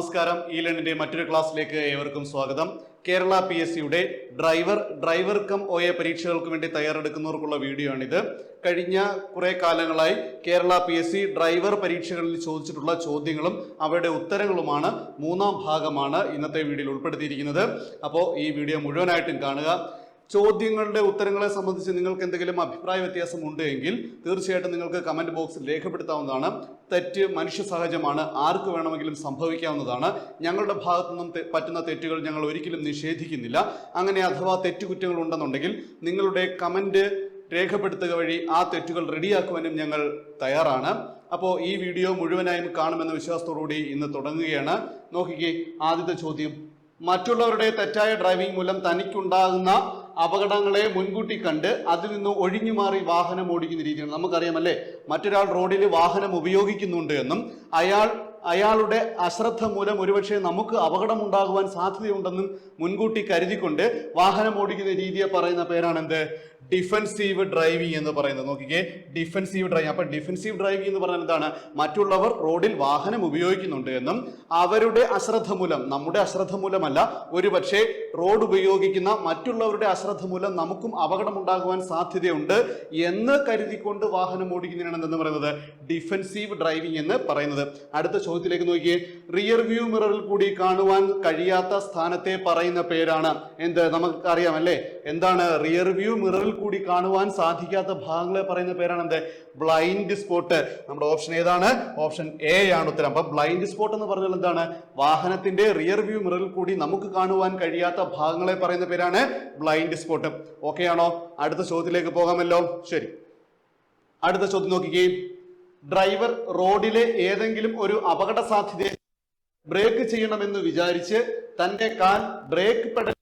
നമസ്കാരം. ഈ ലേണിന്റെ മറ്റൊരു ക്ലാസ്സിലേക്ക് ഏവർക്കും സ്വാഗതം. കേരള പി എസ് സിയുടെ driver driver cum O A പരീക്ഷകൾക്ക് വേണ്ടി തയ്യാറെടുക്കുന്നവർക്കുള്ള വീഡിയോ ആണിത് കഴിഞ്ഞ കുറേ കാലങ്ങളായി Kerala P S C driver പരീക്ഷകളിൽ ചോദിച്ചിട്ടുള്ള ചോദ്യങ്ങളും അവയുടെ ഉത്തരങ്ങളുമാണ് മൂന്നാം ഭാഗമാണ് ഇന്നത്തെ വീഡിയോയിൽ ഉൾപ്പെടുത്തിയിരിക്കുന്നത്. അപ്പോൾ ഈ വീഡിയോ മുഴുവനായിട്ടും കാണുക. ചോദ്യങ്ങളുടെ ഉത്തരങ്ങളെ സംബന്ധിച്ച് നിങ്ങൾക്ക് എന്തെങ്കിലും അഭിപ്രായ വ്യത്യാസം ഉണ്ട് എങ്കിൽ തീർച്ചയായിട്ടും നിങ്ങൾക്ക് കമന്റ് ബോക്സിൽ രേഖപ്പെടുത്താവുന്നതാണ്. തെറ്റ് മനുഷ്യ സഹജമാണ് ആർക്ക് വേണമെങ്കിലും സംഭവിക്കാവുന്നതാണ്. ഞങ്ങളുടെ ഭാഗത്തു നിന്നും പറ്റുന്ന തെറ്റുകൾ ഞങ്ങൾ ഒരിക്കലും നിഷേധിക്കുന്നില്ല. അങ്ങനെ അഥവാ തെറ്റുകുറ്റങ്ങൾ ഉണ്ടെന്നുണ്ടെങ്കിൽ നിങ്ങളുടെ കമന്റ് രേഖപ്പെടുത്തുക വഴി ആ തെറ്റുകൾ റെഡിയാക്കുവാനും ഞങ്ങൾ തയ്യാറാണ്. അപ്പോൾ ഈ വീഡിയോ മുഴുവനായും കാണുമെന്ന വിശ്വാസത്തോടുകൂടി ഇന്ന് തുടങ്ങുകയാണ്. നോക്കിക്കേ ആദ്യത്തെ ചോദ്യം. മറ്റുള്ളവരുടെ തെറ്റായ ഡ്രൈവിംഗ് മൂലം തനിക്കുണ്ടാകുന്ന അപകടങ്ങളെ മുൻകൂട്ടി കണ്ട് അതിൽ നിന്ന് ഒഴിഞ്ഞു മാറി വാഹനം ഓടിക്കുന്ന രീതിയാണ് നമുക്കറിയാമല്ലേ മറ്റൊരാൾ റോഡിൽ വാഹനം ഉപയോഗിക്കുന്നുണ്ട് എന്നും അയാൾ അയാളുടെ അശ്രദ്ധ മൂലം ഒരുപക്ഷെ നമുക്ക് അപകടമുണ്ടാകുവാൻ സാധ്യതയുണ്ടെന്നും മുൻകൂട്ടി കരുതിക്കൊണ്ട് വാഹനം ഓടിക്കുന്ന രീതിയെ പറയുന്ന പേരാണ് എന്ത് ഡിഫൻസീവ് ഡ്രൈവിംഗ് എന്ന് പറയുന്നത്. നോക്കിക്കേ ഡിഫൻസീവ് ഡ്രൈവിംഗ്. അപ്പൊ ഡിഫൻസീവ് ഡ്രൈവിംഗ് എന്ന് പറയുന്നത് എന്താണ്? മറ്റുള്ളവർ റോഡിൽ വാഹനം ഉപയോഗിക്കുന്നുണ്ട് എന്നും അവരുടെ അശ്രദ്ധ മൂലം നമ്മുടെ അശ്രദ്ധ മൂലമല്ല ഒരുപക്ഷെ റോഡ് ഉപയോഗിക്കുന്ന മറ്റുള്ളവരുടെ അശ്രദ്ധ മൂലം നമുക്കും അപകടമുണ്ടാകുവാൻ സാധ്യതയുണ്ട് എന്ന് കരുതിക്കൊണ്ട് വാഹനം ഓടിക്കുന്നതിനാണ് എന്ന് പറയുന്നത്? ഡിഫൻസീവ് ഡ്രൈവിംഗ് എന്ന് പറയുന്നത്. അടുത്ത ചോദ്യത്തിലേക്ക് നോക്കിയേ. റിയർ വ്യൂ മിററിൽ കൂടി കാണുവാൻ കഴിയാത്ത സ്ഥാനത്തെ പറയുന്ന പേരാണ്. എന്ത്? നമുക്കറിയാം അല്ലേ? എന്താണ്? റിയർ വ്യൂ മിററിൽ കൂടി കാണുവാൻ സാധിക്കാത്ത ഭാഗങ്ങളെ പറയുന്ന പേരാണ് എന്ത്? ബ്ലൈൻഡ് സ്പോട്ട് നമ്മുടെ ഓപ്ഷൻ ഏതാണ്? ഓപ്ഷൻ എ ആണ് ഉത്തരം. അപ്പൊ ബ്ലൈൻഡ് സ്പോട്ട് എന്ന് പറഞ്ഞാൽ എന്താണ്? വാഹനത്തിന്റെ റിയർ വ്യൂ മിററിൽ കൂടി നമുക്ക് കാണുവാൻ കഴിയാത്ത ഭാഗങ്ങളെ പറയുന്ന പേരാണ് ബ്ലൈൻഡ് സ്പോട്ട് ഓക്കെ ആണോ? അടുത്ത ചോദ്യത്തിലേക്ക് പോകാമല്ലോ. ശരി. അടുത്ത ചോദ്യം നോക്കിക്കേ. ഡ്രൈവർ റോഡിലെ ഏതെങ്കിലും ഒരു അപകട സാധ്യതയെ ബ്രേക്ക് ചെയ്യണമെന്ന് വിചാരിച്ച് തന്റെ കാൽ ബ്രേക്ക് പെടൽ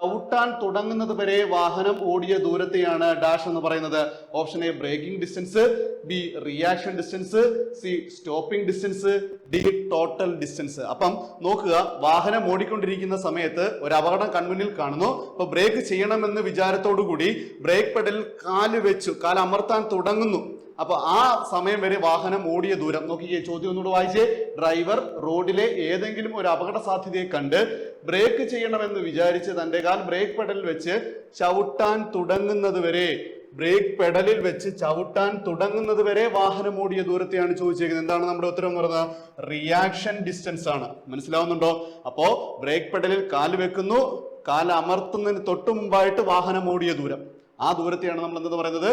ചവിട്ടാൻ തുടങ്ങുന്നത് വരെ വാഹനം ഓടിയ ദൂരത്തെയാണ് ഡാഷ് എന്ന് പറയുന്നത്. Option A braking distance B reaction distance C stopping distance D total distance. അപ്പം നോക്കുക വാഹനം ഓടിക്കൊണ്ടിരിക്കുന്ന സമയത്ത് ഒരു അപകടം കൺമുന്നിൽ കാണുന്നു. അപ്പൊ ബ്രേക്ക് ചെയ്യണമെന്ന് വിചാരത്തോടു കൂടി ബ്രേക്ക് പെഡലിൽ കാൽ വെച്ചു കാൽ അമർത്താൻ തുടങ്ങുന്നു. അപ്പൊ ആ സമയം വരെ വാഹനം ഓടിയ ദൂരം. നോക്കിയേ ചോദ്യം ഒന്നുകൂടെ വായിച്ചേ. ഡ്രൈവർ റോഡിലെ ഏതെങ്കിലും ഒരു അപകട സാധ്യതയെ കണ്ട് ബ്രേക്ക് ചെയ്യണമെന്ന് വിചാരിച്ച് തന്റെ കാൽ ബ്രേക്ക് പെഡലിൽ വെച്ച് ചവിട്ടാൻ തുടങ്ങുന്നത് വരെ ബ്രേക്ക് പെഡലിൽ വെച്ച് ചവിട്ടാൻ തുടങ്ങുന്നത് വരെ വാഹനം ഓടിയ ദൂരത്തെയാണ് ചോദിച്ചേക്കുന്നത്. എന്താണ് നമ്മുടെ ഉത്തരം എന്ന് പറയുന്നത് റിയാക്ഷൻ ഡിസ്റ്റൻസ് ആണ്. മനസ്സിലാവുന്നുണ്ടോ? അപ്പോ ബ്രേക്ക് പെഡലിൽ കാൽ വെക്കുന്നു കാൽ അമർത്തുന്നതിന് തൊട്ടു മുമ്പായിട്ട് വാഹനം ഓടിയ ദൂരം. ആ ദൂരത്തെയാണ് നമ്മൾ എന്തെന്ന് പറയുന്നത്?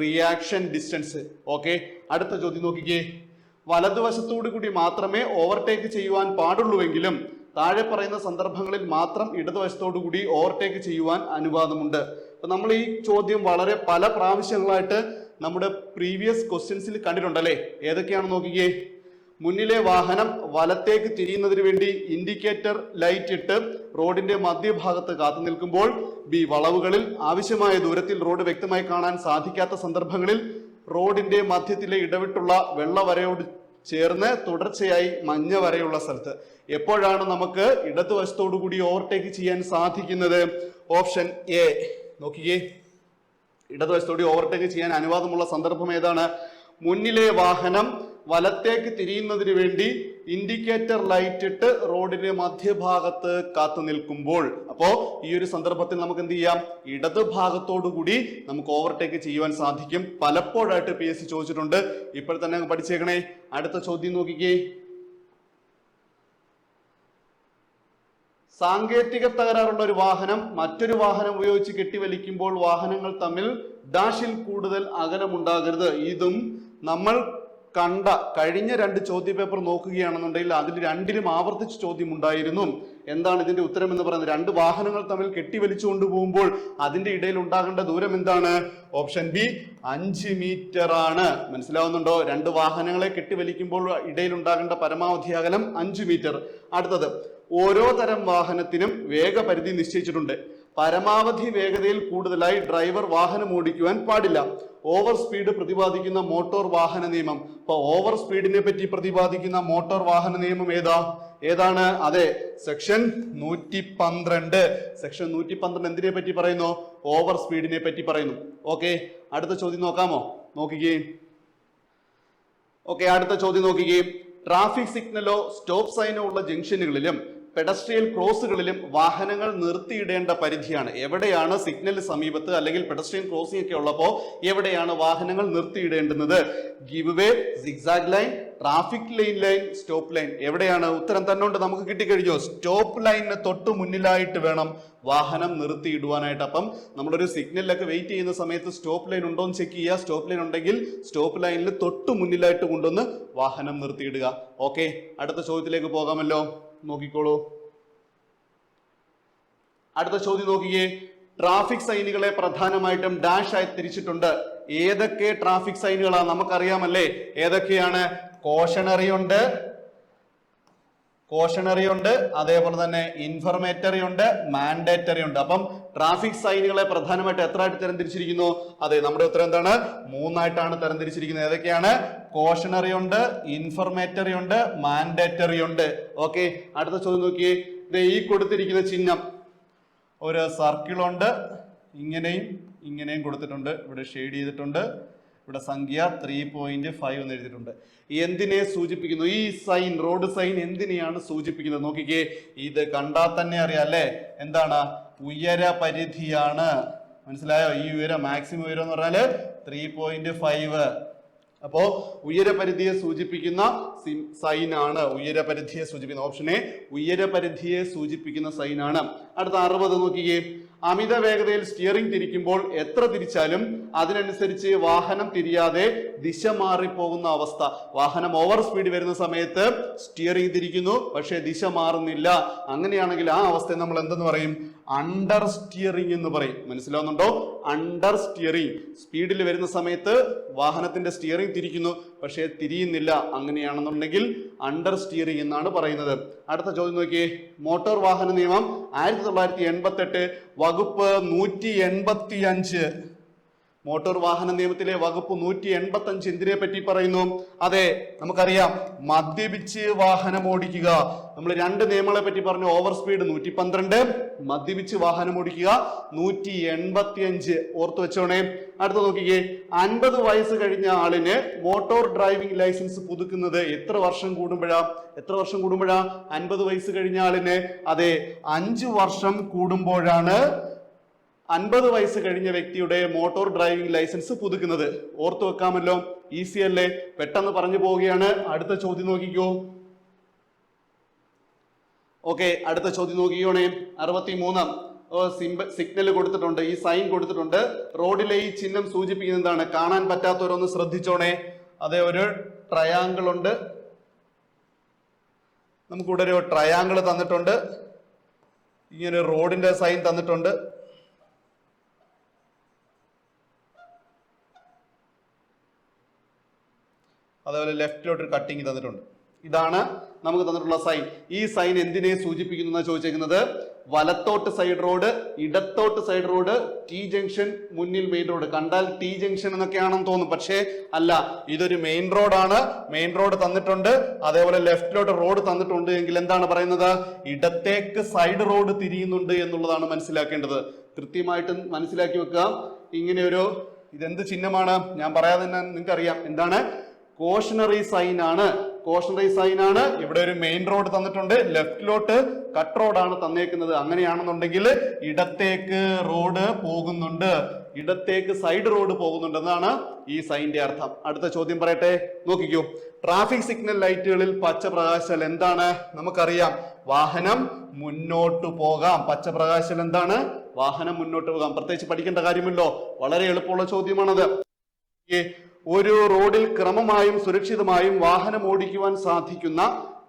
റിയാക്ഷൻ ഡിസ്റ്റൻസ് ഓക്കെ അടുത്ത ചോദ്യം നോക്കിക്കേ. വലതുവശത്തോടു കൂടി മാത്രമേ ഓവർടേക്ക് ചെയ്യുവാൻ പാടുള്ളൂവെങ്കിലും താഴെ പറയുന്ന സന്ദർഭങ്ങളിൽ മാത്രം ഇടതുവശത്തോടു കൂടി ഓവർടേക്ക് ചെയ്യുവാൻ അനുവാദമുണ്ട്. അപ്പൊ നമ്മൾ ഈ ചോദ്യം വളരെ പല പ്രാവശ്യങ്ങളായിട്ട് നമ്മുടെ പ്രീവിയസ് ക്വസ്റ്റ്യൻസിൽ കണ്ടിട്ടുണ്ടല്ലേ? ഏതൊക്കെയാണ് നോക്കിക്കേ. മുന്നിലെ വാഹനം വലത്തേക്ക് തിരിയുന്നതിന് വേണ്ടി ഇൻഡിക്കേറ്റർ ലൈറ്റ് ഇട്ട് റോഡിന്റെ മധ്യഭാഗത്ത് കാത്തു നിൽക്കുമ്പോൾ ബി വളവുകളിൽ ആവശ്യമായ ദൂരത്തിൽ റോഡ് വ്യക്തമായി കാണാൻ സാധിക്കാത്ത സന്ദർഭങ്ങളിൽ റോഡിന്റെ മധ്യത്തിലെ ഇടവിട്ടുള്ള വെള്ള വരയോട് ചേർന്ന് തുടർച്ചയായി മഞ്ഞ വരെയുള്ള സ്ഥലത്ത്. എപ്പോഴാണ് നമുക്ക് ഇടതുവശത്തോടു കൂടി ഓവർടേക്ക് ചെയ്യാൻ സാധിക്കുന്നത്? ഓപ്ഷൻ എ നോക്കിക്കേ. ഇടതുവശത്തോടി ഓവർടേക്ക് ചെയ്യാൻ അനുവാദമുള്ള സന്ദർഭം ഏതാണ്? മുന്നിലെ വാഹനം വലത്തേക്ക് തിരിയുന്നതിന് വേണ്ടി ഇൻഡിക്കേറ്റർ ലൈറ്റ് ഇട്ട് റോഡിന്റെ മധ്യഭാഗത്ത് കാത്തു നിൽക്കുമ്പോൾ അപ്പോ ഈ ഒരു സന്ദർഭത്തിൽ നമുക്ക് എന്ത് ചെയ്യാം? ഇടത് ഭാഗത്തോടുകൂടി നമുക്ക് ഓവർടേക്ക് ചെയ്യുവാൻ സാധിക്കും. പലപ്പോഴായിട്ട് പി എസ് സി ചോദിച്ചിട്ടുണ്ട്. ഇപ്പോൾ തന്നെ പഠിച്ചേക്കണേ. അടുത്ത ചോദ്യം നോക്കിക്കേ. സാങ്കേതിക തകരാറുള്ള ഒരു വാഹനം മറ്റൊരു വാഹനം ഉപയോഗിച്ച് കെട്ടിവലിക്കുമ്പോൾ വാഹനങ്ങൾ തമ്മിൽ ഡാഷിൽ കൂടുതൽ അകലമുണ്ടാകരുത്. ഇതും നമ്മൾ കണ്ട കഴിഞ്ഞ രണ്ട് ചോദ്യ പേപ്പർ നോക്കുകയാണെന്നുണ്ടെങ്കിൽ അതിൽ രണ്ടിലും ആവർത്തിച്ച് ചോദ്യം ഉണ്ടായിരുന്നു എന്താണ് ഇതിന്റെ ഉത്തരം എന്ന് പറയുന്നത്? രണ്ട് വാഹനങ്ങൾ തമ്മിൽ കെട്ടിവലിച്ചു കൊണ്ടുപോകുമ്പോൾ അതിന്റെ ഇടയിൽ ഉണ്ടാകേണ്ട ദൂരം എന്താണ്? ഓപ്ഷൻ ബി അഞ്ച് മീറ്റർ ആണ്. മനസ്സിലാവുന്നുണ്ടോ? രണ്ട് വാഹനങ്ങളെ കെട്ടിവലിക്കുമ്പോൾ ഇടയിൽ ഉണ്ടാകേണ്ട പരമാവധി അകലം അഞ്ച് മീറ്റർ. അടുത്തത് ഓരോ തരം വാഹനത്തിനും വേഗപരിധി നിശ്ചയിച്ചിട്ടുണ്ട്. പരമാവധി വേഗതയിൽ കൂടുതലായി ഡ്രൈവർ വാഹനം ഓടിക്കുവാൻ പാടില്ല. ഓവർ സ്പീഡ് പ്രതിപാദിക്കുന്ന മോട്ടോർ വാഹന നിയമം. അപ്പൊ ഓവർ സ്പീഡിനെ പറ്റി പ്രതിപാദിക്കുന്ന മോട്ടോർ വാഹന നിയമം ഏതാ? ഏതാണ്? അതെ സെക്ഷൻ നൂറ്റി പന്ത്രണ്ട് സെക്ഷൻ നൂറ്റി പന്ത്രണ്ട് എന്തിനെ പറ്റി പറയുന്നു? ഓവർ സ്പീഡിനെ പറ്റി പറയുന്നു. ഓക്കെ അടുത്ത ചോദ്യം നോക്കാമോ? നോക്കിക്കേ. ഓക്കെ അടുത്ത ചോദ്യം നോക്കിക്കേ. ട്രാഫിക് സിഗ്നലോ സ്റ്റോപ്പ് സൈനോ ഉള്ള ജംഗ്ഷനുകളിലും പെഡസ്ട്രിയൽ ക്രോസുകളിലും വാഹനങ്ങൾ നിർത്തിയിടേണ്ട പരിധിയാണ്. എവിടെയാണ് സിഗ്നൽ സമീപത്ത് അല്ലെങ്കിൽ പെഡസ്ട്രിയൻ ക്രോസിംഗ് ഒക്കെ ഉള്ളപ്പോൾ എവിടെയാണ് വാഹനങ്ങൾ നിർത്തിയിടേണ്ടുന്നത്? Give way zigzag line traffic line line stop line എവിടെയാണ്? ഉത്തരം തന്നോണ്ട് നമുക്ക് കിട്ടിക്കഴിഞ്ഞോ? സ്റ്റോപ്പ് ലൈനിന് തൊട്ട് മുന്നിലായിട്ട് വേണം വാഹനം നിർത്തിയിടുവാനായിട്ട്. അപ്പം നമ്മളൊരു സിഗ്നലിലൊക്കെ വെയിറ്റ് ചെയ്യുന്ന സമയത്ത് സ്റ്റോപ്പ് ലൈൻ ഉണ്ടോ എന്ന് ചെക്ക് ചെയ്യുക. സ്റ്റോപ്പ് ലൈൻ ഉണ്ടെങ്കിൽ സ്റ്റോപ്പ് ലൈനിൽ തൊട്ട് മുന്നിലായിട്ട് കൊണ്ടുവന്ന് വാഹനം നിർത്തിയിടുക. ഓക്കെ അടുത്ത ചോദ്യത്തിലേക്ക് പോകാമല്ലോ. നോക്കിക്കോളൂ. അടുത്ത ചോദ്യം നോക്കിയേ. ട്രാഫിക് സൈനുകളെ പ്രധാനമായിട്ടും ഡാഷ് ആയി തിരിച്ചിട്ടുണ്ട്. ഏതൊക്കെ ട്രാഫിക് സൈനുകളാണ് നമുക്കറിയാമല്ലേ? ഏതൊക്കെയാണ്? കോഷണറി ഉണ്ട് കോഷണറി ഉണ്ട് അതേപോലെ തന്നെ ഇൻഫർമേറ്ററി ഉണ്ട് മാൻഡേറ്ററി ഉണ്ട് അപ്പം ട്രാഫിക് സൈനുകളെ പ്രധാനമായിട്ട് എത്രയായിട്ട് തരംതിരിച്ചിരിക്കുന്നു? അതെ നമ്മുടെ ഉത്തരം എന്താണ്? മൂന്നായിട്ടാണ് തരംതിരിച്ചിരിക്കുന്നത്. ഏതൊക്കെയാണ്? കോഷണറി ഉണ്ട് ഇൻഫർമേറ്ററി ഉണ്ട് മാൻഡേറ്ററി ഉണ്ട് ഓക്കെ അടുത്ത ചോദ്യം നോക്കിയേ. ഈ കൊടുത്തിരിക്കുന്ന ചിഹ്നം. ഒരു സർക്കിളുണ്ട് ഇങ്ങനെയും ഇങ്ങനെയും കൊടുത്തിട്ടുണ്ട്. ഇവിടെ ഷെയ്ഡ് ചെയ്തിട്ടുണ്ട്. ഇവിടെ സംഖ്യ ത്രീ പോയിന്റ് ഫൈവ് എന്ന് എഴുതിയിട്ടുണ്ട്. എന്തിനെ സൂചിപ്പിക്കുന്നു? ഈ സൈൻ റോഡ് സൈൻ എന്തിനെയാണ് സൂചിപ്പിക്കുന്നത്? നോക്കിക്കേ ഇത് കണ്ടാൽ തന്നെ അറിയാം അല്ലേ? എന്താണ്? ഉയര പരിധിയാണ് മനസ്സിലായോ? ഈ ഉയരം മാക്സിമം ഉയരം എന്ന് പറഞ്ഞാൽ ത്രീ പോയിന്റ് ഫൈവ് അപ്പോ ഉയരപരിധിയെ സൂചിപ്പിക്കുന്ന സൈൻ സൈനാണ് ഉയരപരിധിയെ സൂചിപ്പിക്കുന്ന. ഓപ്ഷൻ എ ഉയരപരിധിയെ സൂചിപ്പിക്കുന്ന സൈനാണ് അടുത്ത അറുപത് നോക്കിയേ അമിത വേഗതയിൽ സ്റ്റിയറിംഗ് തിരിക്കുമ്പോൾ എത്ര തിരിച്ചാലും അതിനനുസരിച്ച് വാഹനം തിരിയാതെ ദിശ മാറിപ്പോകുന്ന അവസ്ഥ. വാഹനം ഓവർ സ്പീഡ് വരുന്ന സമയത്ത് സ്റ്റിയറിംഗ് തിരിക്കുന്നു പക്ഷേ ദിശ മാറുന്നില്ല. അങ്ങനെയാണെങ്കിൽ ആ അവസ്ഥയെ നമ്മൾ എന്തെന്ന് പറയും? അണ്ടർ സ്റ്റിയറിംഗ് എന്ന് പറയും. മനസ്സിലാവുന്നുണ്ടോ? അണ്ടർ സ്റ്റിയറിംഗ് സ്പീഡിൽ വരുന്ന സമയത്ത് വാഹനത്തിന്റെ സ്റ്റിയറിംഗ് തിരിക്കുന്നു. പക്ഷേ തിരിയുന്നില്ല. അങ്ങനെയാണെന്നുണ്ടെങ്കിൽ അണ്ടർ സ്റ്റിയറിംഗ് എന്നാണ് പറയുന്നത്. അടുത്ത ചോദ്യം നോക്കിയേ. മോട്ടോർ വാഹന നിയമം ആയിരത്തി തൊള്ളായിരത്തി എൺപത്തെട്ട് വകുപ്പ് നൂറ്റി എൺപത്തി അഞ്ച് മോട്ടോർ വാഹന നിയമത്തിലെ വകുപ്പ് നൂറ്റി എൺപത്തി അഞ്ച് എന്തിനെ പറ്റി പറയുന്നു? അതെ നമുക്കറിയാം. മദ്യപിച്ച് വാഹനം ഓടിക്കുക. നമ്മൾ രണ്ട് നിയമങ്ങളെ പറ്റി പറഞ്ഞു. ഓവർ സ്പീഡ് നൂറ്റി പന്ത്രണ്ട് മദ്യപിച്ച് വാഹനം ഓടിക്കുക നൂറ്റി എൺപത്തി അഞ്ച് ഓർത്ത് വെച്ചോണേ. അടുത്ത നോക്കിക്കേ. അൻപത് വയസ്സ് കഴിഞ്ഞ ആളിന് മോട്ടോർ ഡ്രൈവിംഗ് ലൈസൻസ് പുതുക്കുന്നത് എത്ര വർഷം കൂടുമ്പോഴാ? എത്ര വർഷം കൂടുമ്പോഴാ? അൻപത് വയസ്സ് കഴിഞ്ഞ ആളിന്. അതെ അഞ്ചു വർഷം കൂടുമ്പോഴാണ് അൻപത് വയസ്സ് കഴിഞ്ഞ വ്യക്തിയുടെ മോട്ടോർ ഡ്രൈവിംഗ് ലൈസൻസ് പുതുക്കുന്നത് ഓർത്തു വെക്കാമല്ലോ. ഈസി അല്ലേ? പെട്ടെന്ന് പറഞ്ഞു പോവുകയാണ്. അടുത്ത ചോദ്യം നോക്കിക്കോ. ഓക്കെ അടുത്ത ചോദ്യം നോക്കിക്കോണേ. അറുപത്തി മൂന്നാം സിമ്പ സിഗ്നൽ കൊടുത്തിട്ടുണ്ട്. ഈ സൈൻ കൊടുത്തിട്ടുണ്ട്. റോഡിലെ ഈ ചിഹ്നം സൂചിപ്പിക്കുന്നത് എന്താണ് കാണാൻ പറ്റാത്തവരൊന്ന് ശ്രദ്ധിച്ചോണേ. അതെ ഒരു ട്രയാങ്കിൾ ഉണ്ട്. നമുക്കിവിടെ ഒരു ട്രയാങ്കിൾ തന്നിട്ടുണ്ട്. ഇങ്ങനെ റോഡിന്റെ സൈൻ തന്നിട്ടുണ്ട്. അതേപോലെ ലെഫ്റ്റിലോട്ട് ഒരു കട്ടിങ് തന്നിട്ടുണ്ട്. ഇതാണ് നമുക്ക് തന്നിട്ടുള്ള സൈൻ ഈ സൈൻ എന്തിനെ സൂചിപ്പിക്കുന്നു എന്നാ ചോദിച്ചേക്കുന്നത്? വലത്തോട്ട് സൈഡ് റോഡ് ഇടത്തോട്ട് സൈഡ് റോഡ് ടി ജംഗ്ഷൻ മുന്നിൽ മെയിൻ റോഡ് കണ്ടാൽ ടി ജംഗ്ഷൻ എന്നൊക്കെയാണെന്ന് തോന്നും. പക്ഷേ അല്ല ഇതൊരു മെയിൻ റോഡാണ് മെയിൻ റോഡ് തന്നിട്ടുണ്ട്. അതേപോലെ ലെഫ്റ്റിലോട്ട് റോഡ് തന്നിട്ടുണ്ട് എങ്കിൽ എന്താണ് പറയുന്നത്? ഇടത്തേക്ക് സൈഡ് റോഡ് തിരിയുന്നുണ്ട് എന്നുള്ളതാണ് മനസ്സിലാക്കേണ്ടത്. കൃത്യമായിട്ട് മനസ്സിലാക്കി വെക്കുക ഇങ്ങനെ ഒരു ഇതെന്ത് ചിഹ്നമാണ്? ഞാൻ പറയാതെ തന്നെ നിങ്ങൾക്ക് അറിയാം എന്താണ്? കോഷണറി സൈൻ ആണ്. കോഷണറി സൈൻ ആണ്. ഇവിടെ ഒരു മെയിൻ റോഡ് തന്നിട്ടുണ്ട്. ലെഫ്റ്റിലോട്ട് കട്ട് റോഡാണ് തന്നേക്കുന്നത്. അങ്ങനെയാണെന്നുണ്ടെങ്കിൽ ഇടത്തേക്ക് റോഡ് പോകുന്നുണ്ട്. ഇടത്തേക്ക് സൈഡ് റോഡ് പോകുന്നുണ്ട് എന്നാണ് ഈ സൈന്റെ അർത്ഥം. അടുത്ത ചോദ്യം പറയട്ടെ? നോക്കിക്കോ. ട്രാഫിക് സിഗ്നൽ ലൈറ്റുകളിൽ പച്ച പ്രകാശാൽ എന്താണ്? നമുക്കറിയാം. വാഹനം മുന്നോട്ട് പോകാം. പച്ച പ്രകാശാൽ എന്താണ്? വാഹനം മുന്നോട്ട് പോകാം. പ്രത്യേകിച്ച് പഠിക്കേണ്ട കാര്യമല്ലോ. വളരെ എളുപ്പമുള്ള ചോദ്യമാണത്. ഒരു റോഡിൽ ക്രമമായും സുരക്ഷിതമായും വാഹനം ഓടിക്കുവാൻ സാധിക്കുന്ന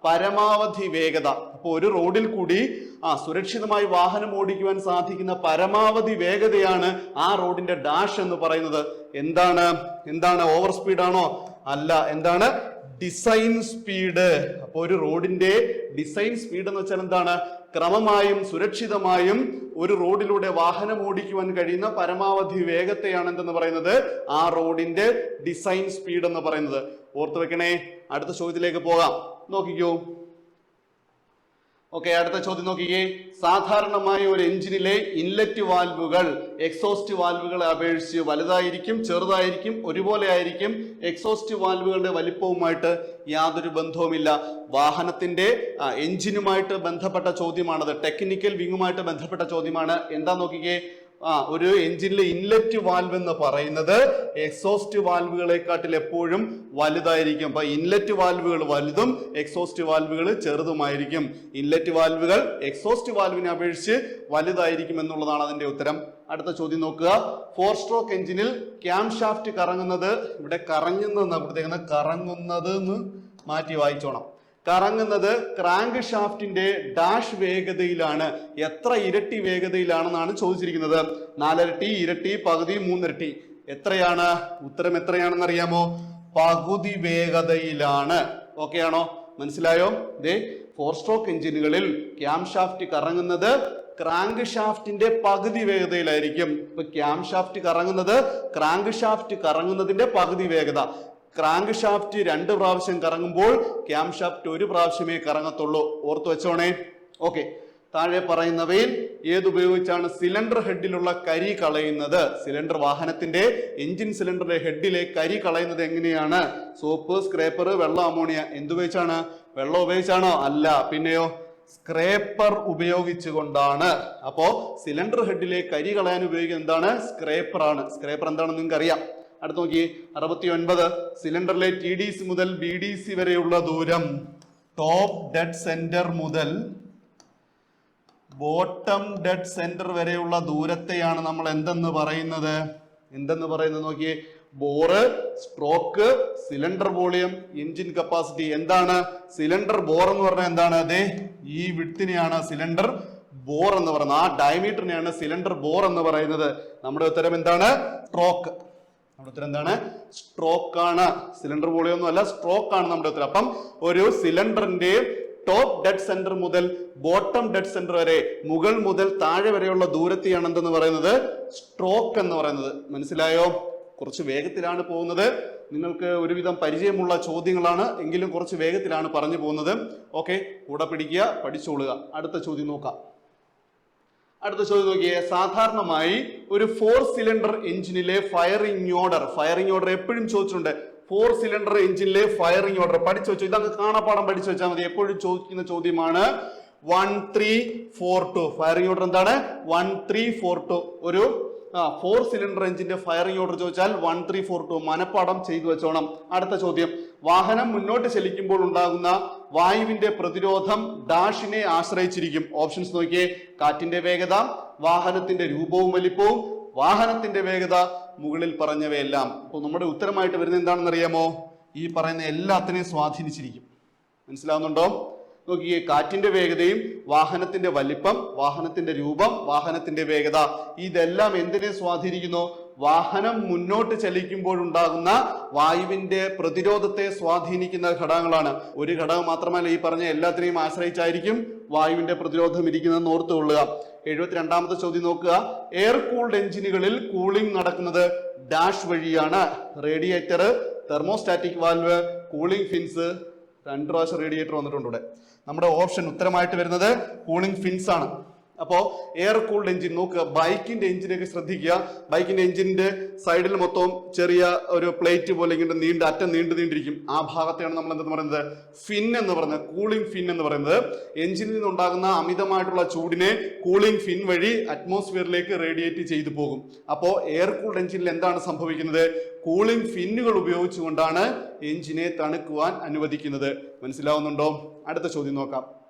പരമാവധി വേഗത. അപ്പോൾ ഒരു റോഡിൽ കൂടി ആ സുരക്ഷിതമായി വാഹനം ഓടിക്കുവാൻ സാധിക്കുന്ന പരമാവധി വേഗതയാണ് ആ റോഡിന്റെ ഡാഷ് എന്ന് പറയുന്നത്. എന്താണ്? എന്താണ്? ഓവർ സ്പീഡാണോ? അല്ല എന്താണ്? Design speed. അപ്പോൾ ഒരു റോഡിന്റെ ഡിസൈൻ സ്പീഡ് എന്ന് വെച്ചാൽ എന്താണ്? ക്രമമായും സുരക്ഷിതമായും ഒരു റോഡിലൂടെ വാഹനം ഓടിക്കുവാൻ കഴിയുന്ന പരമാവധി വേഗത്തെയാണ് എന്തെന്ന് പറയുന്നത്? ആ റോഡിന്റെ ഡിസൈൻ സ്പീഡ് എന്ന് പറയുന്നത്. ഓർത്തു വെക്കണേ. അടുത്ത ചോദ്യത്തിലേക്ക് പോകാം. നോക്കിക്കോ. ഓക്കെ അടുത്ത ചോദ്യം നോക്കിക്കേ. സാധാരണമായ ഒരു എഞ്ചിനിലെ ഇൻലെറ്റ് വാൽവുകൾ എക്സോസ്റ്റ് വാൽവുകളെ അപേക്ഷിച്ച് വലുതായിരിക്കും ചെറുതായിരിക്കും ഒരുപോലെ ആയിരിക്കും എക്സോസ്റ്റ് വാൽവുകളുടെ വലിപ്പവുമായിട്ട് യാതൊരു ബന്ധവുമില്ല. വാഹനത്തിന്റെ എഞ്ചിനുമായിട്ട് ബന്ധപ്പെട്ട ചോദ്യമാണത്. ടെക്നിക്കൽ വിങ്ങുമായിട്ട് ബന്ധപ്പെട്ട ചോദ്യമാണ്. എന്താ നോക്കിക്കേ? ആ ഒരു എഞ്ചിനിലെ ഇൻലെറ്റ് വാൽവ് എന്ന് പറയുന്നത് എക്സോസ്റ്റ് വാൽവുകളെക്കാട്ടിൽ എപ്പോഴും വലുതായിരിക്കും. അപ്പൊ ഇൻലെറ്റ് വാൽവുകൾ വലുതും എക്സോസ്റ്റ് വാൽവുകൾ ചെറുതുമായിരിക്കും. ഇൻലെറ്റ് വാൽവുകൾ എക്സോസ്റ്റ് വാൽവിനെ അപേക്ഷിച്ച് വലുതായിരിക്കും എന്നുള്ളതാണ് അതിന്റെ ഉത്തരം. അടുത്ത ചോദ്യം നോക്കുക. ഫോർ സ്ട്രോക്ക് എഞ്ചിനിൽ ക്യാം ഷാഫ്റ്റ് കറങ്ങുന്നത് ഇവിടെ കറങ്ങുന്ന കൊടുത്തേക്കുന്നത്? കറങ്ങുന്നത് എന്ന് മാറ്റി വായിച്ചോണം. കറങ്ങുന്നത് ക്രാങ്ക് ഷാഫ്റ്റിന്റെ ഡാഷ് വേഗതയിലാണ്. എത്ര ഇരട്ടി വേഗതയിലാണെന്നാണ് ചോദിച്ചിരിക്കുന്നത്. നാലരട്ടി ഇരട്ടി പകുതി മൂന്നിരട്ടി. എത്രയാണ്? ഉത്തരം എത്രയാണെന്ന് അറിയാമോ? പകുതി വേഗതയിലാണ്. ഓക്കെ ആണോ? മനസ്സിലായോ? ദേ ഫോർ സ്ട്രോക്ക് എഞ്ചിനുകളിൽ ക്യാം ഷാഫ്റ്റ് കറങ്ങുന്നത് ക്രാങ്ക് ഷാഫ്റ്റിന്റെ പകുതി വേഗതയിലായിരിക്കും. ഇപ്പൊ ക്യാം ഷാഫ്റ്റ് കറങ്ങുന്നത് ക്രാങ്ക് ഷാഫ്റ്റ് കറങ്ങുന്നതിന്റെ പകുതി വേഗത. ക്രാങ്ക് ഷാഫ്റ്റ് രണ്ട് പ്രാവശ്യം കറങ്ങുമ്പോൾ ക്യാം ഷാഫ്റ്റ് ഒരു പ്രാവശ്യമേ കറങ്ങത്തുള്ളൂ. ഓർത്തു വെച്ചോണേ? ഓക്കെ. താഴെ പറയുന്നവയിൽ ഏതുപയോഗിച്ചാണ് സിലിണ്ടർ ഹെഡിലുള്ള കരി കളയുന്നത്? സിലിണ്ടർ വാഹനത്തിന്റെ എഞ്ചിൻ സിലിണ്ടറിന്റെ ഹെഡിലെ കരി കളയുന്നത് എങ്ങനെയാണ്? സോപ്പ് സ്ക്രേപ്പർ വെള്ളം അമോണിയ എന്തുപയോഗിച്ചാണ് വെള്ളം ഉപയോഗിച്ചാണോ? അല്ല. പിന്നെയോ? സ്ക്രേപ്പർ ഉപയോഗിച്ചുകൊണ്ടാണ്. അപ്പോ സിലിണ്ടർ ഹെഡിലെ കരി കളയാൻ ഉപയോഗിക്കുന്നത് എന്താണ്? സ്ക്രേപ്പർ ആണ് സ്ക്രേപ്പർ എന്താണെന്ന് നിങ്ങൾക്ക് അറിയാം അടുത്ത് നോക്കിയേ. അറുപത്തി ഒൻപത് സിലിണ്ടറിലെ ടി ഡി സി മുതൽ ബി ഡി സി വരെയുള്ള ദൂരം. ടോപ്പ് ഡെഡ് സെന്റർ മുതൽ ബോട്ടം ഡെഡ് സെന്റർ വരെയുള്ള ദൂരത്തെയാണ് നമ്മൾ എന്തെന്ന് പറയുന്നത്? എന്തെന്ന് പറയുന്നത് നോക്കിയേ. Bore stroke cylinder volume engine capacity എന്താണ്? സിലിണ്ടർ ബോർ എന്ന് പറഞ്ഞാൽ എന്താണ്? അതെ ഈ വിട്ടിനെയാണ് സിലിണ്ടർ ബോർ എന്ന് പറയുന്നത്. ആ ഡയമീറ്ററിനെയാണ് സിലിണ്ടർ ബോർ എന്ന് പറയുന്നത്. നമ്മുടെ ഉത്തരം എന്താണ്? സ്ട്രോക്ക് നമ്മുടെ ഉത്തരം എന്താണ് സ്ട്രോക്ക് ആണ്. സിലിണ്ടർ വോളിയം ഒന്നും അല്ല സ്ട്രോക്ക് ആണ് നമ്മുടെ ഉത്തരം. അപ്പം ഒരു സിലിണ്ടറിന്റെ ടോപ്പ് ഡെഡ് സെന്റർ മുതൽ ബോട്ടം ഡെഡ് സെന്റർ വരെ മുകൾ മുതൽ താഴെ വരെയുള്ള ദൂരത്തെയാണ് എന്തെന്ന് പറയുന്നത്? സ്ട്രോക്ക് എന്ന് പറയുന്നത്. മനസ്സിലായോ? കുറച്ച് വേഗത്തിലാണ് പോകുന്നത്. നിങ്ങൾക്ക് ഒരുവിധം പരിചയമുള്ള ചോദ്യങ്ങളാണ്. എങ്കിലും കുറച്ച് വേഗത്തിലാണ് പറഞ്ഞു പോകുന്നത്. ഓക്കെ കൂടെ പിടിക്കുക പഠിച്ചോളുക. അടുത്ത ചോദ്യം നോക്കാം. അടുത്ത ചോദ്യം നോക്കിയേ. സാധാരണമായി ഒരു ഫോർ സിലിണ്ടർ എഞ്ചിനിലെ ഫയറിംഗ് ഓർഡർ ഫയറിംഗ് ഓർഡർ എപ്പോഴും ചോദിച്ചിട്ടുണ്ട്. ഫോർ സിലിണ്ടർ എഞ്ചിനിലെ ഫയറിംഗ് ഓർഡർ പഠിച്ചു വെച്ചു. ഇതങ്ങ് കാണാപ്പാടം പഠിച്ചു വെച്ചാൽ മതി. എപ്പോഴും ചോദിക്കുന്ന ചോദ്യമാണ് one three four two firing order എന്താണ്? വൺ ത്രീ ഫോർ ടു ഒരു ഫോർ സിലിണ്ടർ എഞ്ചിന്റെ ഫയറിംഗ് ഓർഡർ ചോദിച്ചാൽ വൺ ത്രീ ഫോർ ടു മനപ്പാടം ചെയ്തു വെച്ചോണം. അടുത്ത ചോദ്യം. വാഹനം മുന്നോട്ട് ചലിക്കുമ്പോൾ ഉണ്ടാകുന്ന വായുവിന്റെ പ്രതിരോധം ഡാഷിനെ ആശ്രയിച്ചിരിക്കും. ഓപ്ഷൻസ് നോക്കിയേ. കാറ്റിന്റെ വേഗത വാഹനത്തിന്റെ രൂപവും വലിപ്പവും വാഹനത്തിന്റെ വേഗത മുകളിൽ പറഞ്ഞവയെല്ലാം. അപ്പോൾ നമ്മുടെ ഉത്തരമായിട്ട് വരുന്നത് എന്താണെന്ന് അറിയാമോ ഈ പറയുന്ന എല്ലാത്തിനെയും സ്വാധീനിച്ചിരിക്കും. മനസ്സിലാവുന്നുണ്ടോ? നോക്കിയേ കാറ്റിന്റെ വേഗതയും വാഹനത്തിന്റെ വലിപ്പം വാഹനത്തിന്റെ രൂപം വാഹനത്തിന്റെ വേഗത ഇതെല്ലാം എന്തിനെ സ്വാധീനിക്കുന്നു? വാഹനം മുന്നോട്ട് ചലിക്കുമ്പോഴുണ്ടാകുന്ന വായുവിന്റെ പ്രതിരോധത്തെ സ്വാധീനിക്കുന്ന ഘടകങ്ങളാണ്. ഒരു ഘടകം മാത്രമല്ല ഈ പറഞ്ഞ എല്ലാത്തിനെയും ആശ്രയിച്ചായിരിക്കും വായുവിന്റെ പ്രതിരോധം ഇരിക്കുന്നതെന്ന് ഓർത്തുകൊള്ളുക. എഴുപത്തിരണ്ടാമത്തെ ചോദ്യം നോക്കുക. എയർ കൂൾഡ് എഞ്ചിനുകളിൽ കൂളിംഗ് നടക്കുന്നത് ഡാഷ് വഴിയാണ്. Radiator thermostatic valve cooling fins. രണ്ട് പ്രാവശ്യം റേഡിയേറ്റർ വന്നിട്ടുണ്ട് ഇവിടെ. നമ്മുടെ ഓപ്ഷൻ ഉത്തരമായിട്ട് വരുന്നത് കൂളിംഗ് ഫിൻസ് ആണ് അപ്പോൾ എയർ കൂൾഡ് എഞ്ചിൻ നോക്കുക. ബൈക്കിന്റെ എഞ്ചിനൊക്കെ ശ്രദ്ധിക്കുക. ബൈക്കിന്റെ എഞ്ചിന്റെ സൈഡിൽ മൊത്തം ചെറിയ ഒരു പ്ലേറ്റ് പോലെ ഇങ്ങനെ നീണ്ട അറ്റം നീണ്ടു നീണ്ടിരിക്കും. ആ ഭാഗത്തെയാണ് നമ്മൾ എന്തെന്ന് പറയുന്നത്? ഫിൻ എന്ന് പറയുന്നത്. കൂളിംഗ് ഫിൻ എന്ന് പറയുന്നത്. എഞ്ചിനിൽ നിന്നുണ്ടാകുന്ന അമിതമായിട്ടുള്ള ചൂടിനെ കൂളിംഗ് ഫിൻ വഴി അറ്റ്മോസ്ഫിയറിലേക്ക് റേഡിയേറ്റ് ചെയ്തു പോകും. അപ്പോൾ എയർ കൂൾഡ് എഞ്ചിനിൽ എന്താണ് സംഭവിക്കുന്നത്? കൂളിംഗ് ഫിന്നുകൾ ഉപയോഗിച്ചുകൊണ്ടാണ് എഞ്ചിനെ തണുക്കുവാൻ അനുവദിക്കുന്നത്. മനസ്സിലാവുന്നുണ്ടോ? അടുത്ത ചോദ്യം നോക്കാം.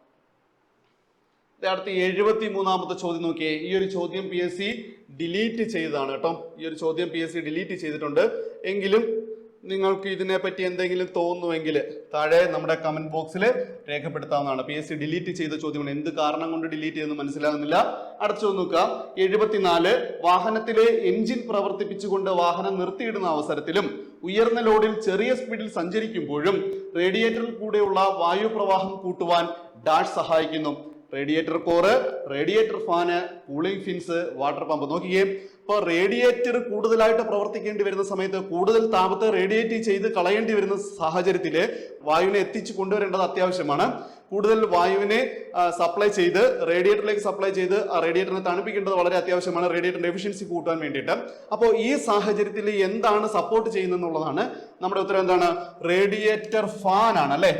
അടുത്ത എഴുപത്തി മൂന്നാമത്തെ ചോദ്യം നോക്കിയേ. ഈ ഒരു ചോദ്യം പി എസ് സി ഡിലീറ്റ് ചെയ്തതാണ് കേട്ടോ. ഈ ഒരു ചോദ്യം പി എസ് സി ഡിലീറ്റ് ചെയ്തിട്ടുണ്ട്. എങ്കിലും നിങ്ങൾക്ക് ഇതിനെപ്പറ്റി എന്തെങ്കിലും തോന്നുമെങ്കിൽ താഴെ നമ്മുടെ കമന്റ് ബോക്സിൽ രേഖപ്പെടുത്താവുന്നതാണ്. പി എസ് സി ഡിലീറ്റ് ചെയ്ത ചോദ്യമാണ്. എന്ത് കാരണം കൊണ്ട് ഡിലീറ്റ് ചെയ്തെന്ന് മനസ്സിലാകുന്നില്ല. അടച്ചു നോക്കുക. എഴുപത്തിനാല് വാഹനത്തിലെ എഞ്ചിൻ പ്രവർത്തിപ്പിച്ചുകൊണ്ട് വാഹനം നിർത്തിയിടുന്ന അവസരത്തിലും ഉയർന്ന ലോഡിൽ ചെറിയ സ്പീഡിൽ സഞ്ചരിക്കുമ്പോഴും റേഡിയേറ്ററിൽ കൂടെയുള്ള വായുപ്രവാഹം കൂട്ടുവാൻ ഡാഷ് സഹായിക്കുന്നു. Radiator core radiator fan cooling fins water pump നോക്കിയേ ഇപ്പൊ റേഡിയേറ്റർ കൂടുതലായിട്ട് പ്രവർത്തിക്കേണ്ടി വരുന്ന സമയത്ത് കൂടുതൽ താപത്തെ റേഡിയേറ്റ് ചെയ്ത് കളയേണ്ടി വരുന്ന സാഹചര്യത്തിൽ വായുവിനെ എത്തിച്ചു കൊണ്ടുവരേണ്ടത് അത്യാവശ്യമാണ്. കൂടുതൽ വായുവിനെ സപ്ലൈ ചെയ്ത് റേഡിയേറ്ററിലേക്ക് സപ്ലൈ ചെയ്ത് ആ റേഡിയേറ്ററിനെ തണുപ്പിക്കേണ്ടത് വളരെ അത്യാവശ്യമാണ്. റേഡിയേറ്ററിന്റെ എഫിഷ്യൻസി കൂട്ടാൻ വേണ്ടിയിട്ട്. അപ്പോൾ ഈ സാഹചര്യത്തിൽ എന്താണ് സപ്പോർട്ട് ചെയ്യുന്നതെന്നുള്ളതാണ് നമ്മുടെ ഉത്തരം എന്താണ്? റേഡിയേറ്റർ ഫാൻ ആണ് അല്ലേ?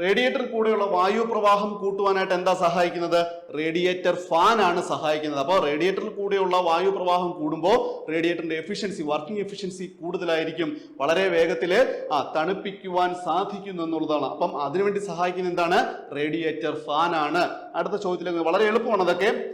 റേഡിയേറ്ററിൽ കൂടെയുള്ള വായു പ്രവാഹം കൂട്ടുവാനായിട്ട് എന്താ സഹായിക്കുന്നത്? റേഡിയേറ്റർ ഫാൻ ആണ് സഹായിക്കുന്നത്. അപ്പോൾ റേഡിയേറ്ററിൽ കൂടെയുള്ള വായു പ്രവാഹം കൂടുമ്പോൾ റേഡിയേറ്ററിന്റെ എഫിഷ്യൻസി വർക്കിംഗ് എഫിഷ്യൻസി കൂടുതലായിരിക്കും. വളരെ വേഗത്തിൽ ആ തണുപ്പിക്കുവാൻ സാധിക്കുന്നു എന്നുള്ളതാണ്. അപ്പം അതിനുവേണ്ടി സഹായിക്കുന്ന എന്താണ്? റേഡിയേറ്റർ ഫാൻ ആണ്. അടുത്ത ചോദ്യത്തിലേക്ക് വളരെ എളുപ്പമാണ് അതൊക്കെ.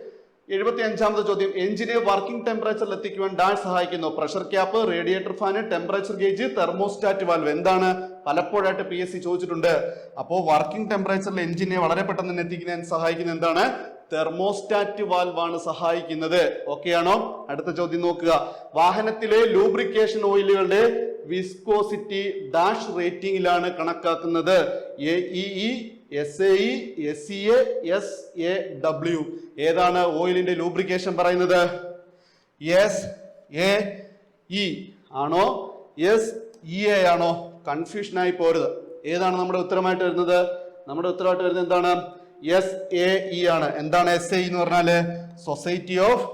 എഴുപത്തി അഞ്ചാമത്തെ ചോദ്യം. എഞ്ചിനെ വർക്കിംഗ് ടെമ്പറേച്ചറിൽ എത്തിക്കുവാൻ ഡാൻ സഹായിക്കുന്നു. Pressure cap radiator fan temperature gauge thermostat valve എന്താണ്? പലപ്പോഴായിട്ട് പി എസ് സി ചോദിച്ചിട്ടുണ്ട് അപ്പോൾ വർക്കിംഗ് ടെമ്പറേച്ചറിൽ എഞ്ചിനെ വളരെ പെട്ടെന്ന് തന്നെ എത്തിക്കാൻ സഹായിക്കുന്ന എന്താണ്? തെർമോസ്റ്റാറ്റ് വാൽവാണ് സഹായിക്കുന്നത്. ഓക്കെ ആണോ? അടുത്ത ചോദ്യം നോക്കുക. വാഹനത്തിലെ ലൂബ്രിക്കേഷൻ ഓയിലുകളുടെ വിസ്കോസിറ്റി ഡാഷ് റേറ്റിംഗിലാണ് കണക്കാക്കുന്നത്. A E S A E S C A S A W ഏതാണ് ഓയിലിന്റെ ലൂബ്രിക്കേഷൻ പറയുന്നത്? എസ് എ ഇ ആണോ? എസ് ഇ എ ആണോ? കൺഫ്യൂഷൻ ആയി പോരുത്. ഏതാണ് നമ്മുടെ ഉത്തരമായിട്ട് വരുന്നത്? നമ്മുടെ ഉത്തരമായിട്ട് വരുന്നത് എന്താണ്? എസ് എ ഇ ആണ്. എന്താണ് എസ് എ എന്ന് പറഞ്ഞാൽ സൊസൈറ്റി ഓഫ്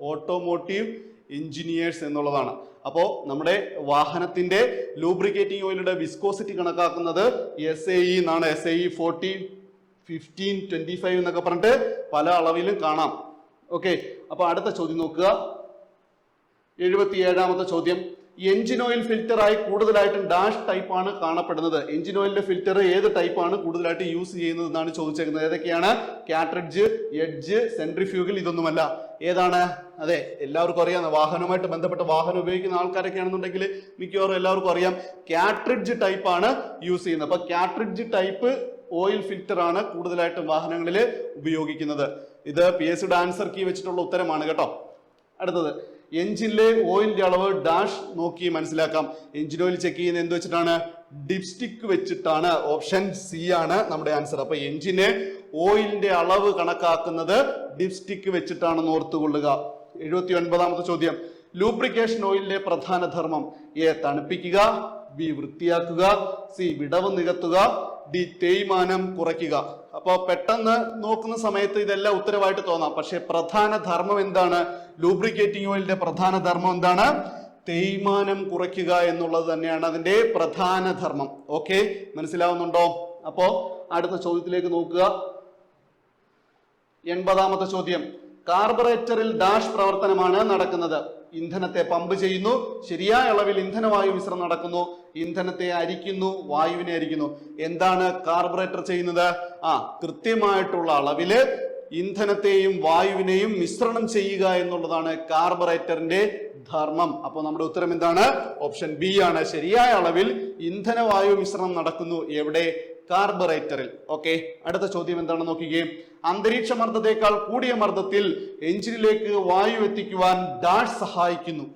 ഓട്ടോമോട്ടീവ് എഞ്ചിനീയേഴ്സ് എന്നുള്ളതാണ്. അപ്പോൾ നമ്മുടെ വാഹനത്തിന്റെ ലൂബ്രിക്കേറ്റിംഗ് ഓയിലിന്റെ വിസ്കോസിറ്റി കണക്കാക്കുന്നത് എസ് എ ഇ എന്നാണ്. S A E forty fifteen twenty five എന്നൊക്കെ പറഞ്ഞിട്ട് പല അളവിലും കാണാം. ഓക്കെ അപ്പോൾ അടുത്ത ചോദ്യം നോക്കുക. എഴുപത്തി ഏഴാമത്തെ ചോദ്യം. എഞ്ചിൻ ഓയിൽ ഫിൽറ്ററായി കൂടുതലായിട്ടും ഡാഷ് ടൈപ്പ് ആണ് കാണപ്പെടുന്നത്. എഞ്ചിൻ ഓയിലിന്റെ ഫിൽറ്റർ ഏത് ടൈപ്പ് ആണ് കൂടുതലായിട്ട് യൂസ് ചെയ്യുന്നത് എന്നാണ് ചോദിച്ചേക്കുന്നത്. ഏതൊക്കെയാണ്? കാട്രിഡ്ജ് എഡ്ജ് സെൻട്രിഫ്യൂഗൽ ഇതൊന്നുമല്ല. ഏതാണ്? അതെ എല്ലാവർക്കും അറിയാം. വാഹനവുമായിട്ട് ബന്ധപ്പെട്ട വാഹനം ഉപയോഗിക്കുന്ന ആൾക്കാരൊക്കെ ആണെന്നുണ്ടെങ്കിൽ മിക്കവാറും എല്ലാവർക്കും അറിയാം. കാട്രിഡ്ജ് ടൈപ്പ് ആണ് യൂസ് ചെയ്യുന്നത്. അപ്പൊ കാട്രിഡ്ജ് ടൈപ്പ് ഓയിൽ ഫിൽറ്റർ ആണ് കൂടുതലായിട്ടും വാഹനങ്ങളിൽ ഉപയോഗിക്കുന്നത്. ഇത് പി എസ് സിയുടെ ആൻസർ കീ വെച്ചിട്ടുള്ള ഉത്തരമാണ് കേട്ടോ. അടുത്തത്. എഞ്ചിനിലെ ഓയിലിന്റെ അളവ് ഡാഷ് നോക്കി മനസ്സിലാക്കാം. എഞ്ചിൻ ഓയിൽ ചെക്ക് ചെയ്യുന്നത് എന്ത് വെച്ചിട്ടാണ്? ഡിപ്സ്റ്റിക് വെച്ചിട്ടാണ്. ഓപ്ഷൻ സി ആണ് നമ്മുടെ ആൻസർ. അപ്പൊ എഞ്ചിന് ഓയിലിന്റെ അളവ് കണക്കാക്കുന്നത് ഡിപ്സ്റ്റിക് വെച്ചിട്ടാണെന്ന് ഓർത്തുകൊള്ളുക. എഴുപത്തി ഒൻപതാമത്തെ ചോദ്യം. ലൂബ്രിക്കേഷൻ ഓയിലിന്റെ പ്രധാന ധർമ്മം എ തണുപ്പിക്കുക ബി വൃത്തിയാക്കുക സി വിടവ് നികത്തുക ഡി തേയ്മാനം കുറയ്ക്കുക. അപ്പോൾ പെട്ടെന്ന് നോക്കുന്ന സമയത്ത് ഇതെല്ലാം ഉത്തരവായിട്ട് തോന്നാം. പക്ഷെ പ്രധാന ധർമ്മം എന്താണ്? ലൂബ്രിക്കേറ്റിംഗ് ഓയിലിന്റെ പ്രധാന ധർമ്മം എന്താണ്? തേയ്മാനം കുറയ്ക്കുക എന്നുള്ളത് തന്നെയാണ് അതിന്റെ പ്രധാന ധർമ്മം. ഓക്കെ മനസ്സിലാവുന്നുണ്ടോ? അപ്പോ അടുത്ത ചോദ്യത്തിലേക്ക് നോക്കുക. എൺപതാമത്തെ ചോദ്യം. കാർബറേറ്ററിൽ ഡാഷ് പ്രവർത്തനമാണ് നടക്കുന്നത്. ഇന്ധനത്തെ പമ്പ് ചെയ്യുന്നു. ശരിയായ അളവിൽ ഇന്ധനവായു മിശ്രം നടക്കുന്നു. ഇന്ധനത്തെ അരിക്കുന്നു വായുവിനെ അരിക്കുന്നു. എന്താണ് കാർബറേറ്റർ ചെയ്യുന്നത്? ആ കൃത്യമായിട്ടുള്ള അളവിൽ ഇന്ധനത്തെയും വായുവിനെയും മിശ്രണം ചെയ്യുക എന്നുള്ളതാണ് കാർബറേറ്ററിന്റെ ധർമ്മം. അപ്പോൾ നമ്മുടെ ഉത്തരം എന്താണ്? ഓപ്ഷൻ ബി ആണ്. ശരിയായ അളവിൽ ഇന്ധനവായു മിശ്രണം നടക്കുന്നു. എവിടെ? കാർബറേറ്ററിൽ. ഓക്കെ അടുത്ത ചോദ്യം എന്താണെന്ന് നോക്കിക്കേ? അന്തരീക്ഷ മർദ്ദത്തെക്കാൾ കൂടിയ മർദ്ദത്തിൽ എഞ്ചിനിലേക്ക് വായു എത്തിക്കുവാൻ ഡാഷ് സഹായിക്കുന്നു.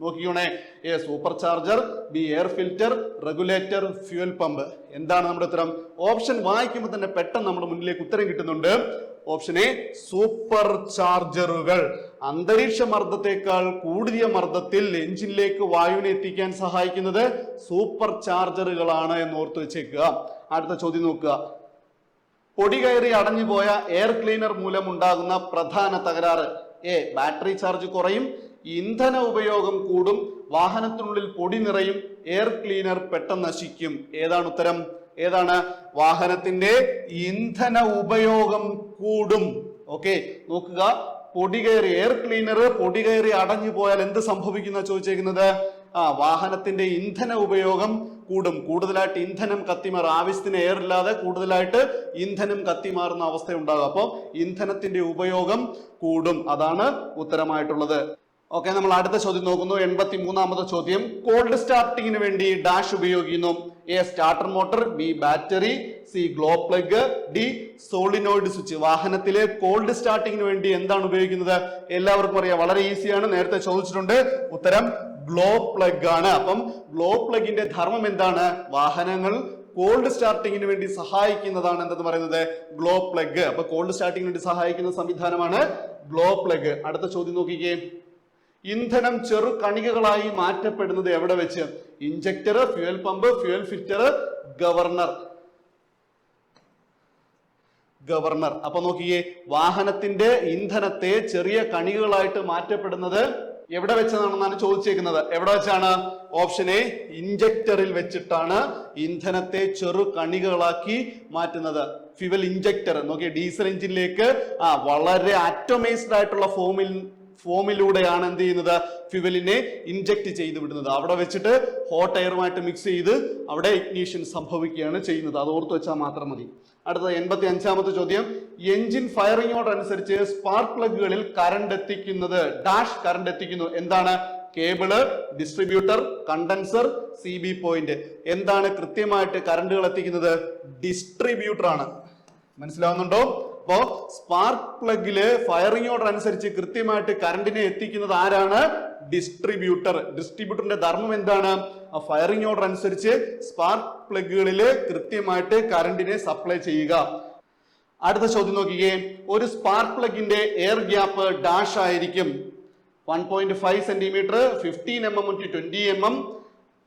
നോക്കിക്കോണേ. A super charger B air filter regulator fuel pump എന്താണ് നമ്മുടെ ഉത്തരം? ഓപ്ഷൻ വായിക്കുമ്പോൾ തന്നെ പെട്ടെന്ന് നമ്മുടെ മുന്നിലേക്ക് ഉത്തരം കിട്ടുന്നുണ്ട്. ഓപ്ഷൻ എ സൂപ്പർ ചാർജറുകൾ അന്തരീക്ഷ മർദ്ദത്തെക്കാൾ കൂടിയ മർദ്ദത്തിൽ എഞ്ചിനിലേക്ക് വായുവിനെ എത്തിക്കാൻ സഹായിക്കുന്നത് സൂപ്പർ ചാർജറുകളാണ് എന്ന് ഓർത്ത് വെച്ചേക്കുക. അടുത്ത ചോദ്യം നോക്കുക. പൊടി കയറി അടഞ്ഞുപോയ എയർ ക്ലീനർ മൂലം ഉണ്ടാകുന്ന പ്രധാന തകരാറ്. എ ബാറ്ററി ചാർജ് കുറയും. ഇന്ധന ഉപയോഗം കൂടും. വാഹനത്തിനുള്ളിൽ പൊടി നിറയും. എയർ ക്ലീനർ പെട്ടെന്ന് നശിക്കും. ഏതാണ് ഉത്തരം? ഏതാണ്? വാഹനത്തിന്റെ ഇന്ധന ഉപയോഗം കൂടും. ഓക്കെ നോക്കുക. പൊടി കയറി എയർ ക്ലീനർ പൊടി കയറി അടഞ്ഞു പോയാൽ എന്ത് സംഭവിക്കുന്ന ചോദിച്ചേക്കുന്നത്? ആ വാഹനത്തിന്റെ ഇന്ധന ഉപയോഗം കൂടും. കൂടുതലായിട്ട് ഇന്ധനം കത്തിമാർ ആവശ്യത്തിന് എയർ ഇല്ലാതെ കൂടുതലായിട്ട് ഇന്ധനം കത്തിമാറുന്ന അവസ്ഥ ഉണ്ടാകും അപ്പോൾ ഇന്ധനത്തിന്റെ ഉപയോഗം കൂടും. അതാണ് ഉത്തരമായിട്ടുള്ളത്. ഓക്കെ നമ്മൾ അടുത്ത ചോദ്യം നോക്കുന്നു. എൺപത്തി മൂന്നാമത്തെ ചോദ്യം. കോൾഡ് സ്റ്റാർട്ടിങ്ങിന് വേണ്ടി ഡാഷ് ഉപയോഗിക്കുന്നു. A starter motor B battery C glow plug D solenoid switch വാഹനത്തിലെ cold സ്റ്റാർട്ടിങ്ങിന് വേണ്ടി എന്താണ് ഉപയോഗിക്കുന്നത്? എല്ലാവർക്കും അറിയാം. വളരെ ഈസിയാണ് നേരത്തെ ചോദിച്ചിട്ടുണ്ട്. ഉത്തരം ഗ്ലോ പ്ലഗ് ആണ്. അപ്പം ഗ്ലോ പ്ലഗിന്റെ ധർമ്മം എന്താണ്? വാഹനങ്ങൾ കോൾഡ് സ്റ്റാർട്ടിങ്ങിന് വേണ്ടി സഹായിക്കുന്നതാണ് എന്തെന്ന് പറയുന്നത്? Glow plug. അപ്പൊ കോൾഡ് സ്റ്റാർട്ടിങ്ങിന് വേണ്ടി സഹായിക്കുന്ന സംവിധാനമാണ് ഗ്ലോ പ്ലഗ്. അടുത്ത ചോദ്യം നോക്കിക്കേ. ഇന്ധനം ചെറു കണികകളായി മാറ്റപ്പെടുന്നത് എവിടെ വെച്ച്? Injector fuel pump fuel filter governor. Governor. അപ്പൊ നോക്കിയേ വാഹനത്തിന്റെ ഇന്ധനത്തെ ചെറിയ കണികകളായിട്ട് മാറ്റപ്പെടുന്നത് എവിടെ വെച്ചതാണെന്നാണ് ചോദിച്ചേക്കുന്നത്? എവിടെ വെച്ചാണ്? ഓപ്ഷൻ എ ഇഞ്ചക്ടറിൽ വെച്ചിട്ടാണ് ഇന്ധനത്തെ ചെറു കണികകളാക്കി മാറ്റുന്നത്. ഫ്യുവൽ ഇഞ്ചക്ടർ നോക്കിയേ ഡീസൽ എഞ്ചിനിലേക്ക് ആ വളരെ അറ്റോമൈസ്ഡ് ആയിട്ടുള്ള ഫോമിൽ ഫോമിലൂടെയാണ് എന്ത് ചെയ്യുന്നത്? ഫ്യുവലിനെ ഇൻജക്ട് ചെയ്ത് വിടുന്നത്. അവിടെ വെച്ചിട്ട് ഹോട്ട് എയറുമായിട്ട് മിക്സ് ചെയ്ത് അവിടെ ഇഗ്നീഷൻ സംഭവിക്കുകയാണ് ചെയ്യുന്നത്. അത് ഓർത്ത് വെച്ചാൽ മാത്രം മതി. അടുത്ത എൺപത്തി അഞ്ചാമത്തെ ചോദ്യം എഞ്ചിൻ ഫയറിങ്ങോടനുസരിച്ച് സ്പാർക്ക് പ്ലഗുകളിൽ കറണ്ട് എത്തിക്കുന്നത് ഡാഷ് കറണ്ട് എത്തിക്കുന്നു. എന്താണ്? Cable distributor condenser C B point. എന്താണ് കൃത്യമായിട്ട് കറണ്ടുകൾ എത്തിക്കുന്നത്? ഡിസ്ട്രിബ്യൂട്ടർ ആണ് മനസ്സിലാവുന്നുണ്ടോ? അപ്പോ സ്പാർക്ക് പ്ലഗിൽ ഫയറിംഗ് ഓർഡർ അനുസരിച്ച് കൃത്യമായിട്ട് കറണ്ടിനെ എത്തിക്കുന്നത് ആരാണ്? ഡിസ്ട്രിബ്യൂട്ടർ. ഡിസ്ട്രിബ്യൂട്ടറിന്റെ ധർമ്മം എന്താണ്? ആ ഫയറിംഗ് ഓർഡർ അനുസരിച്ച് സ്പാർക്ക് പ്ലഗുകളിൽ കൃത്യമായിട്ട് കറണ്ടിനെ സപ്ലൈ ചെയ്യുക. അടുത്ത ചോദ്യം നോക്കിക്കേ. ഒരു സ്പാർക്ക് പ്ലഗിന്റെ എയർ ഗ്യാപ്പ് ഡാഷ് ആയിരിക്കും. One point five centimetre fifteen M M to twenty M M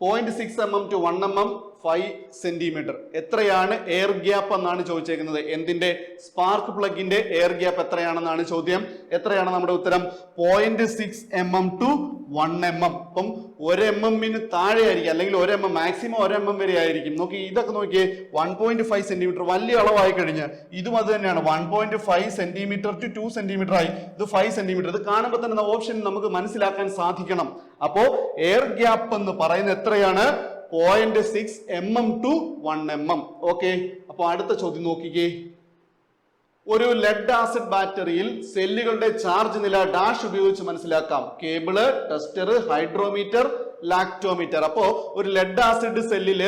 point six M M to one M M five centimetre. എത്രയാണ് എയർ ഗ്യാപ്പ് എന്നാണ് ചോദിച്ചേക്കുന്നത്. എന്തിന്റെ? സ്പാർക്ക് പ്ലഗിന്റെ എയർ ഗ്യാപ്പ് എത്രയാണെന്നാണ് ചോദ്യം. എത്രയാണ് നമ്മുടെ ഉത്തരം? Point six M M to one M M. അപ്പം ഒരു എം എമ്മിന് താഴെ ആയിരിക്കും അല്ലെങ്കിൽ ഒരു എം എം മാക്സിമം ഒരു എം എം വരെ ആയിരിക്കും. നോക്കി ഇതൊക്കെ നോക്കിയേ വൺ പോയിന്റ് ഫൈവ് സെന്റിമീറ്റർ വലിയ അളവായി കഴിഞ്ഞ് ഇതും അത് തന്നെയാണ്. One point five centimetre to two centimetre ആയി. ഇത് ഫൈവ് സെന്റിമീറ്റർ ഇത് കാണുമ്പോൾ തന്നെ ഓപ്ഷൻ നമുക്ക് മനസ്സിലാക്കാൻ സാധിക്കണം. അപ്പോ എയർ ഗ്യാപ്പ് എന്ന് പറയുന്നത് എത്രയാണ്? Point six M M to one M M okay അപ്പൊ അടുത്ത ചോദ്യം നോക്കിക്കേ. ഒരു ലെഡ് ആസിഡ് ബാറ്ററിയിൽ സെല്ലുകളുടെ ചാർജ് നില ഡാഷ് ഉപയോഗിച്ച് മനസ്സിലാക്കാം. കേബിൾ ടെസ്റ്റർ ഹൈഡ്രോമീറ്റർ ലാക്ടോമീറ്റർ അപ്പോ ഒരു ലെഡ് ആസിഡ് സെല്ലിൽ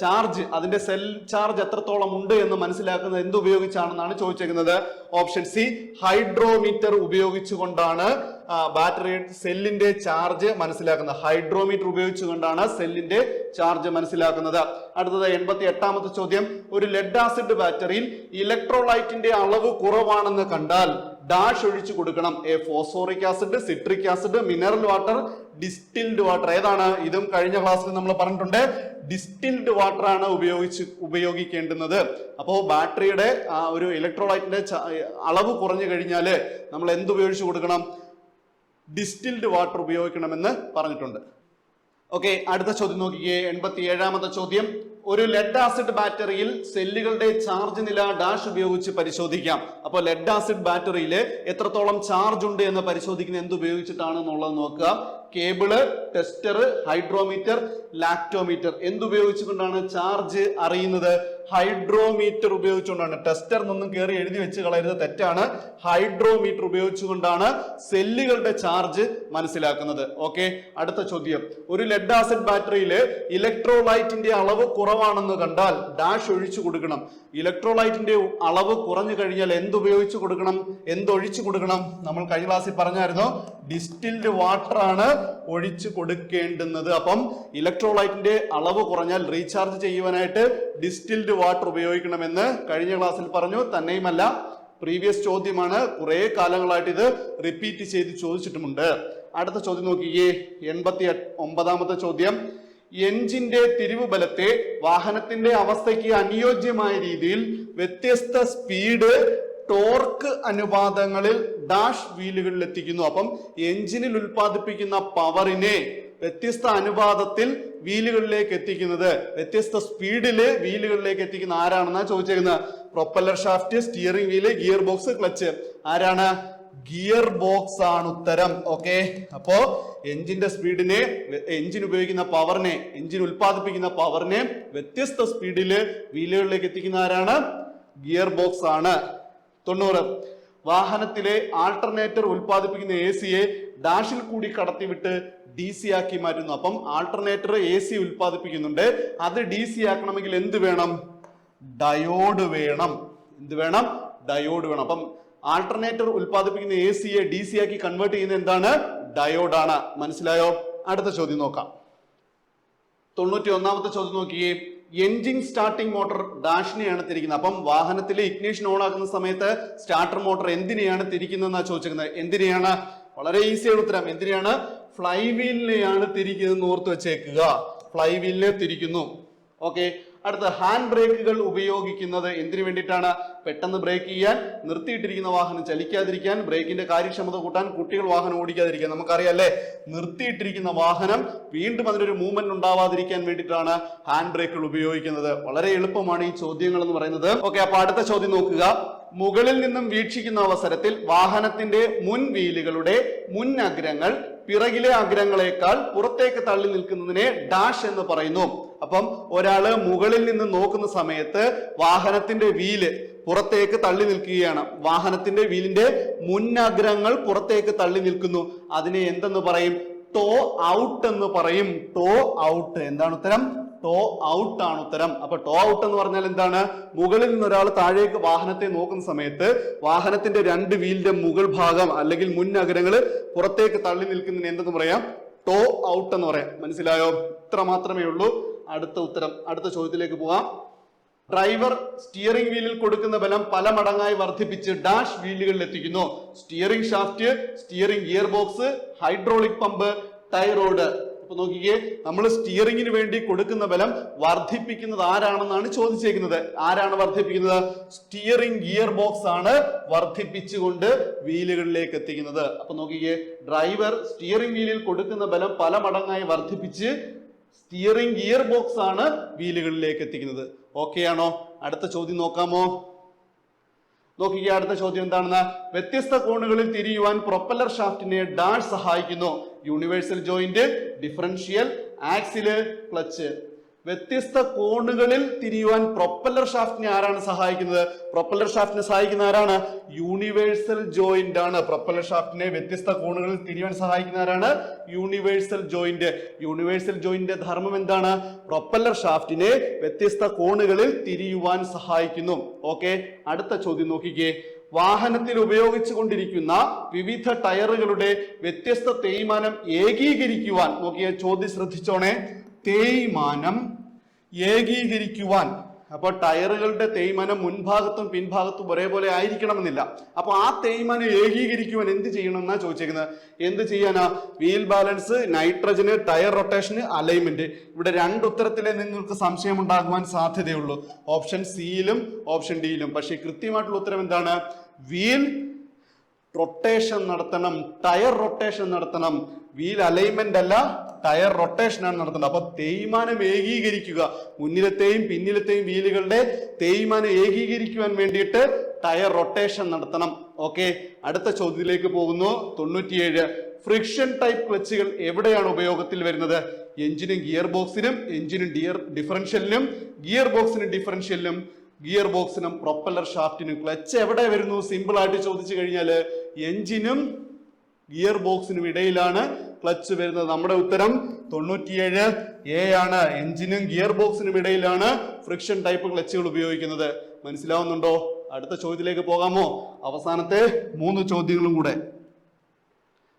ചാർജ് അതിന്റെ സെൽ ചാർജ് എത്രത്തോളം ഉണ്ട് എന്ന് മനസ്സിലാക്കുന്നത് എന്ത് ഉപയോഗിച്ചാണെന്നാണ് ചോദിച്ചേക്കുന്നത്. ഓപ്ഷൻ സി ഹൈഡ്രോമീറ്റർ ഉപയോഗിച്ചുകൊണ്ടാണ് ബാറ്ററി സെല്ലിന്റെ ചാർജ് മനസ്സിലാക്കുന്നത്. ഹൈഡ്രോമീറ്റർ ഉപയോഗിച്ചുകൊണ്ടാണ് സെല്ലിന്റെ ചാർജ് മനസ്സിലാക്കുന്നത്. അടുത്തത് എൺപത്തി എട്ടാമത്തെ ചോദ്യം. ഒരു ലെഡ് ആസിഡ് ബാറ്ററിയിൽ ഇലക്ട്രോലൈറ്റിന്റെ അളവ് കുറവാണെന്ന് കണ്ടാൽ ഡാഷ് ഒഴിച്ചു കൊടുക്കണം. A phosphoric acid citric acid mineral water distilled water ഏതാണ്? ഇതും കഴിഞ്ഞ ക്ലാസ്സിൽ നമ്മൾ പറഞ്ഞിട്ടുണ്ട്. ഡിസ്റ്റിൽഡ് വാട്ടർ ആണ് ഉപയോഗിച്ച് ഉപയോഗിക്കേണ്ടുന്നത്. അപ്പോൾ ബാറ്ററിയുടെ ഒരു ഇലക്ട്രോലൈറ്റിന്റെ അളവ് കുറഞ്ഞു കഴിഞ്ഞാൽ നമ്മൾ എന്ത് ഉപയോഗിച്ച് കൊടുക്കണം? ഡിസ്റ്റിൽഡ് വാട്ടർ ഉപയോഗിക്കണമെന്ന് പറഞ്ഞിട്ടുണ്ട്. ഓക്കെ അടുത്ത ചോദ്യം നോക്കിക്കേ. എൺപത്തി ഏഴാമത്തെ ചോദ്യം. ഒരു ലെഡ് ആസിഡ് ബാറ്ററിയിൽ സെല്ലുകളുടെ ചാർജ് നില ഡാഷ് ഉപയോഗിച്ച് പരിശോധിക്കാം. അപ്പോൾ ലെഡ് ആസിഡ് ബാറ്ററിയിൽ എത്രത്തോളം ചാർജ് ഉണ്ട് എന്ന് പരിശോധിക്കുന്ന എന്ത് ഉപയോഗിച്ചിട്ടാണ് എന്നുള്ളത് നോക്കുക. Cable tester hydrometer lactometer. എന്തുപയോഗിച്ചുകൊണ്ടാണ് charge അറിയുന്നത്? ഹൈഡ്രോമീറ്റർ ഉപയോഗിച്ചുകൊണ്ടാണ്. ടെസ്റ്റർ നിന്നും കയറി എഴുതി വെച്ച് കളയരുത്. തെറ്റാണ്. ഹൈഡ്രോമീറ്റർ ഉപയോഗിച്ചുകൊണ്ടാണ് സെല്ലുകളുടെ ചാർജ് മനസ്സിലാക്കുന്നത്. ഓക്കെ അടുത്ത ചോദ്യം. ഒരു ലെഡ് ആസിഡ് ബാറ്ററിയിൽ ഇലക്ട്രോലൈറ്റിന്റെ അളവ് കുറവാണെന്ന് കണ്ടാൽ ഡാഷ് ഒഴിച്ചു കൊടുക്കണം. ഇലക്ട്രോലൈറ്റിന്റെ അളവ് കുറഞ്ഞു കഴിഞ്ഞാൽ എന്തുപയോഗിച്ച് കൊടുക്കണം? എന്തൊഴിച്ചു കൊടുക്കണം? നമ്മൾ കഴിഞ്ഞ ക്ലാസ്സിൽ പറഞ്ഞായിരുന്നു ഡിസ്റ്റിൽഡ് വാട്ടർ ആണ് ഒഴിച്ചു കൊടുക്കേണ്ടുന്നത്. അപ്പം ഇലക്ട്രോലൈറ്റിന്റെ അളവ് കുറഞ്ഞാൽ റീചാർജ് ചെയ്യുവാനായിട്ട് ഡിസ്റ്റിൽഡ് വാട്ടർ ഉപയോഗിക്കണമെന്ന് കഴിഞ്ഞ ക്ലാസ്സിൽ പറഞ്ഞു. തന്നെയുമല്ല പ്രീവിയസ് ചോദ്യമാണ്. കുറെ കാലങ്ങളായിട്ട് ഇത് റിപ്പീറ്റ് ചെയ്ത് ചോദിച്ചിട്ടുമുണ്ട്. അടുത്ത ചോദ്യം നോക്കിയേ എൺപത്തി ഒമ്പതാമത്തെ ചോദ്യം. എഞ്ചിന്റെ തിരിവ് ബലത്തെ വാഹനത്തിന്റെ അവസ്ഥയ്ക്ക് അനുയോജ്യമായ രീതിയിൽ വ്യത്യസ്ത സ്പീഡ് ടോർക്ക് അനുപാതങ്ങളിൽ ഡാഷ് വീലുകളിൽ എത്തിക്കുന്നു അപ്പം എഞ്ചിനിൽ ഉൽപ്പാദിപ്പിക്കുന്ന പവറിനെ വ്യത്യസ്ത അനുപാതത്തിൽ വീലുകളിലേക്ക് എത്തിക്കുന്നത്. വ്യത്യസ്ത സ്പീഡിൽ വീലുകളിലേക്ക് എത്തിക്കുന്ന ആരാണെന്നാ ചോദിച്ചേക്കുന്നത്? Propeller shaft steering wheel gear box clutch ആരാണ്? ഗിയർ ബോക്സ് ആണ് ഉത്തരം. ഓക്കെ. അപ്പോ എഞ്ചിന്റെ സ്പീഡിനെ എഞ്ചിൻ ഉപയോഗിക്കുന്ന പവറിനെ എഞ്ചിൻ ഉൽപ്പാദിപ്പിക്കുന്ന പവറിനെ വ്യത്യസ്ത സ്പീഡിൽ വീലുകളിലേക്ക് എത്തിക്കുന്ന ആരാണ്? ഗിയർ ബോക്സ് ആണ് തൊണ്ണൂറ്. വാഹനത്തിലെ ആൾട്ടർനേറ്റർ ഉൽപ്പാദിപ്പിക്കുന്ന എ സിയെ ഡാഷിൽ കൂടി കടത്തിവിട്ട് ഡി സി ആക്കി മാറ്റുന്നു. അപ്പം ആൾട്ടർനേറ്റർ എ സി ഉൽപ്പാദിപ്പിക്കുന്നുണ്ട്. അത് ഡി സി ആക്കണമെങ്കിൽ എന്ത് വേണം? ഡയോഡ് വേണം. എന്ത് വേണം? ഡയോഡ് വേണം. അപ്പം ആൾട്ടർനേറ്റർ ഉൽപ്പാദിപ്പിക്കുന്ന എ സിയെ ഡി സി ആക്കി കൺവേർട്ട് ചെയ്യുന്ന എന്താണ്? ഡയോഡാണ് മനസ്സിലായോ? അടുത്ത ചോദ്യം നോക്കാം. തൊണ്ണൂറ്റി ഒന്നാമത്തെ ചോദ്യം നോക്കിയേ. എൻജിൻ സ്റ്റാർട്ടിംഗ് മോട്ടോർ ഡാഷിനെയാണ് തിരിക്കുന്നത്. അപ്പം വാഹനത്തിലെ ഇഗ്നീഷൻ ഓൺ ആക്കുന്ന സമയത്ത് സ്റ്റാർട്ടർ മോട്ടർ എന്തിനെയാണ് തിരിക്കുന്നതെന്നാണ് ചോദിച്ചിരിക്കുന്നത്. എന്തിനെയാണ്? വളരെ ഈസിയാണ് ഉത്തരം. എന്തിനെയാണ്? ഫ്ലൈ വീലിനെയാണ് തിരിക്കുന്നത് ഓർത്ത് വെച്ചേക്കുക. ഫ്ലൈ വീലിനെ തിരിക്കുന്നു. ഓക്കെ അടുത്ത ഹാൻഡ് ബ്രേക്കുകൾ ഉപയോഗിക്കുന്നത് എന്തിനു വേണ്ടിയിട്ടാണ്? പെട്ടെന്ന് ബ്രേക്ക് ചെയ്യാൻ നിർത്തിയിട്ടിരിക്കുന്ന വാഹനം ചലിക്കാതിരിക്കാൻ ബ്രേക്കിന്റെ കാര്യക്ഷമത കൂട്ടാൻ കുട്ടികൾ വാഹനം ഓടിക്കാതിരിക്കാൻ. നമുക്കറിയാം അല്ലേ നിർത്തിയിട്ടിരിക്കുന്ന വാഹനം വീണ്ടും അതിനൊരു മൂവ്മെന്റ് ഉണ്ടാവാതിരിക്കാൻ വേണ്ടിയിട്ടാണ് ഹാൻഡ് ബ്രേക്കുകൾ ഉപയോഗിക്കുന്നത്. വളരെ എളുപ്പമാണ് ഈ ചോദ്യങ്ങൾ എന്ന് പറയുന്നത്. ഓക്കെ അപ്പൊ അടുത്ത ചോദ്യം നോക്കുക. മുകളിൽ നിന്നും വീക്ഷിക്കുന്ന അവസരത്തിൽ വാഹനത്തിന്റെ മുൻവീലുകളുടെ മുൻ അഗ്രങ്ങൾ പിറകിലെ അഗ്രങ്ങളെക്കാൾ പുറത്തേക്ക് തള്ളി നിൽക്കുന്നതിനെ ഡാഷ് എന്ന് പറയുന്നു. അപ്പം ഒരാൾ മുകളിൽ നിന്ന് നോക്കുന്ന സമയത്ത് വാഹനത്തിന്റെ വീൽ പുറത്തേക്ക് തള്ളി നിൽക്കുകയാണ്. വാഹനത്തിന്റെ വീലിന്റെ മുന്നഗ്രങ്ങൾ പുറത്തേക്ക് തള്ളി നിൽക്കുന്നു. അതിനെ എന്തെന്ന് പറയും? ടോ ഔട്ട് എന്ന് പറയും. Toe out. എന്താണ് ഉത്തരം? ടോ ഔട്ട് ആണ് ഉത്തരം. അപ്പൊ ടോ ഔട്ട് എന്ന് പറഞ്ഞാൽ എന്താണ്? മുകളിൽ നിന്ന് ഒരാൾ താഴേക്ക് വാഹനത്തെ നോക്കുന്ന സമയത്ത് വാഹനത്തിന്റെ രണ്ട് വീലിന്റെ മുകൾ ഭാഗം അല്ലെങ്കിൽ മുൻ അഗ്രങ്ങൾ പുറത്തേക്ക് തള്ളി നിൽക്കുന്നതിന് എന്തെന്ന് പറയാം? ടോ ഔട്ട് എന്ന് പറയാം. മനസ്സിലായോ? ഇത്ര മാത്രമേ ഉള്ളൂ. അടുത്ത ഉത്തരം അടുത്ത ചോദ്യത്തിലേക്ക് പോവാം. ഡ്രൈവർ സ്റ്റിയറിംഗ് വീലിൽ കൊടുക്കുന്ന ബലം പല മടങ്ങായി വർദ്ധിപ്പിച്ച് ഡാഷ് വീലുകളിൽ എത്തിക്കുന്നു. Steering shaft steering gear box hydraulic pump tie rod അപ്പൊ നോക്കിക്കേ നമ്മൾ സ്റ്റിയറിംഗിന് വേണ്ടി കൊടുക്കുന്ന ബലം വർദ്ധിപ്പിക്കുന്നത് ആരാണെന്നാണ് ചോദിച്ചേക്കുന്നത്. ആരാണ് വർദ്ധിപ്പിക്കുന്നത്? സ്റ്റിയറിംഗ് ഗിയർ ബോക്സ് ആണ് വർദ്ധിപ്പിച്ചുകൊണ്ട് വീലുകളിലേക്ക് എത്തിക്കുന്നത്. അപ്പൊ നോക്കിക്കേ ഡ്രൈവർ സ്റ്റിയറിംഗ് വീലിൽ കൊടുക്കുന്ന ബലം പല മടങ്ങായി വർദ്ധിപ്പിച്ച് സ്റ്റിയറിംഗ് ഗിയർ ബോക്സ് ആണ് വീലുകളിലേക്ക് എത്തിക്കുന്നത്. ഓക്കെ ആണോ? അടുത്ത ചോദ്യം നോക്കാമോ? നോക്കിക്കുക അടുത്ത ചോദ്യം എന്താണെന്ന്? വ്യത്യസ്ത കോണുകളിൽ തിരിയുവാൻ പ്രൊപ്പല്ലർ ഷാഫ്റ്റിനെ ഡാഷ് സഹായിക്കുന്നു. Universal joint differential axle clutch വ്യത്യസ്ത കോണുകളിൽ തിരിയുവാൻ പ്രൊപ്പല്ലർ ഷാഫ്റ്റിനെ ആരാണ് സഹായിക്കുന്നത്? പ്രൊപ്പല്ലർ ഷാഫ്റ്റിനെ സഹായിക്കുന്ന ആരാണ്? യൂണിവേഴ്സൽ ജോയിന്റ് ആണ്. പ്രൊപ്പല്ലർ ഷാഫ്റ്റിനെ വ്യത്യസ്ത കോണുകളിൽ തിരിയുവാൻ സഹായിക്കുന്ന ആരാണ്? യൂണിവേഴ്സൽ ജോയിന്റ് യൂണിവേഴ്സൽ ജോയിന്റിന്റെ ധർമ്മം എന്താണ്? പ്രൊപ്പല്ലർ ഷാഫ്റ്റിനെ വ്യത്യസ്ത കോണുകളിൽ തിരിയുവാൻ സഹായിക്കുന്നു. ഓക്കെ അടുത്ത ചോദ്യം നോക്കിക്കേ. വാഹനത്തിൽ ഉപയോഗിച്ചു കൊണ്ടിരിക്കുന്ന വിവിധ ടയറുകളുടെ വ്യത്യസ്ത തേയ്മാനം ഏകീകരിക്കുവാൻ നോക്കിയ ചോദ്യം ശ്രദ്ധിച്ചോണേ. തേയ്മാനം ഏകീകരിക്കുവാൻ. അപ്പോൾ ടയറുകളുടെ തേയ്മാനം മുൻഭാഗത്തും പിൻഭാഗത്തും ഒരേപോലെ ആയിരിക്കണമെന്നില്ല. അപ്പോൾ ആ തേയ്മാനം ഏകീകരിക്കുവാൻ എന്ത് ചെയ്യണം എന്നാ ചോദിച്ചേക്കുന്നത്? എന്ത് ചെയ്യാനാ? Wheel balance nitrogen tyre rotation alignment. ഇവിടെ രണ്ട് ഉത്തരത്തിലെ നിങ്ങൾക്ക് സംശയം ഉണ്ടാകുവാൻ സാധ്യതയുള്ളൂ. ഓപ്ഷൻ സിയിലും ഓപ്ഷൻ ഡിയിലും. പക്ഷേ കൃത്യമായിട്ടുള്ള ഉത്തരം എന്താണ്? വീൽ റൊട്ടേഷൻ നടത്തണം ടയർ റൊട്ടേഷൻ നടത്തണം. വീൽ അലൈൻമെന്റ് അല്ല ടയർ റൊട്ടേഷൻ ആണ് നടത്തുന്നത് അപ്പൊ തേയ്മാനം ഏകീകരിക്കുക. മുന്നിലത്തെയും പിന്നിലത്തെയും വീലുകളുടെ തേയ്മാനം ഏകീകരിക്കുവാൻ വേണ്ടിയിട്ട് ടയർ റൊട്ടേഷൻ നടത്തണം. ഓക്കെ അടുത്ത ചോദ്യത്തിലേക്ക് പോകുന്നു. തൊണ്ണൂറ്റിയേഴ്. ഫ്രിക്ഷൻ ടൈപ്പ് ക്ലച്ചുകൾ എവിടെയാണ് ഉപയോഗത്തിൽ വരുന്നത്? എഞ്ചിനും ഗിയർ ബോക്സിനും എഞ്ചിനും ഡിയർ ഡിഫറൻഷ്യലിനും ഗിയർ ബോക്സിനും ഡിഫറൻഷ്യലിനും. ഗിയർ ബോക്സിനും പ്രൊപ്പല്ലർ ഷാഫ്റ്റിനും ക്ലച്ച് എവിടെ വരുന്നു സിമ്പിൾ ആയിട്ട് ചോദിച്ചു കഴിഞ്ഞാൽ എഞ്ചിനും ഗിയർ ബോക്സിനും ഇടയിലാണ് ക്ലച്ച് വരുന്നത്. നമ്മുടെ ഉത്തരം തൊണ്ണൂറ്റിയേഴ് എ ആണ്. എഞ്ചിനും ഗിയർ ബോക്സിനും ഇടയിലാണ് ഫ്രിക്ഷൻ ടൈപ്പ് ക്ലച്ചുകൾ ഉപയോഗിക്കുന്നത്. മനസ്സിലാവുന്നുണ്ടോ? അടുത്ത ചോദ്യത്തിലേക്ക് പോകാമോ? അവസാനത്തെ മൂന്ന് ചോദ്യങ്ങളും കൂടെ.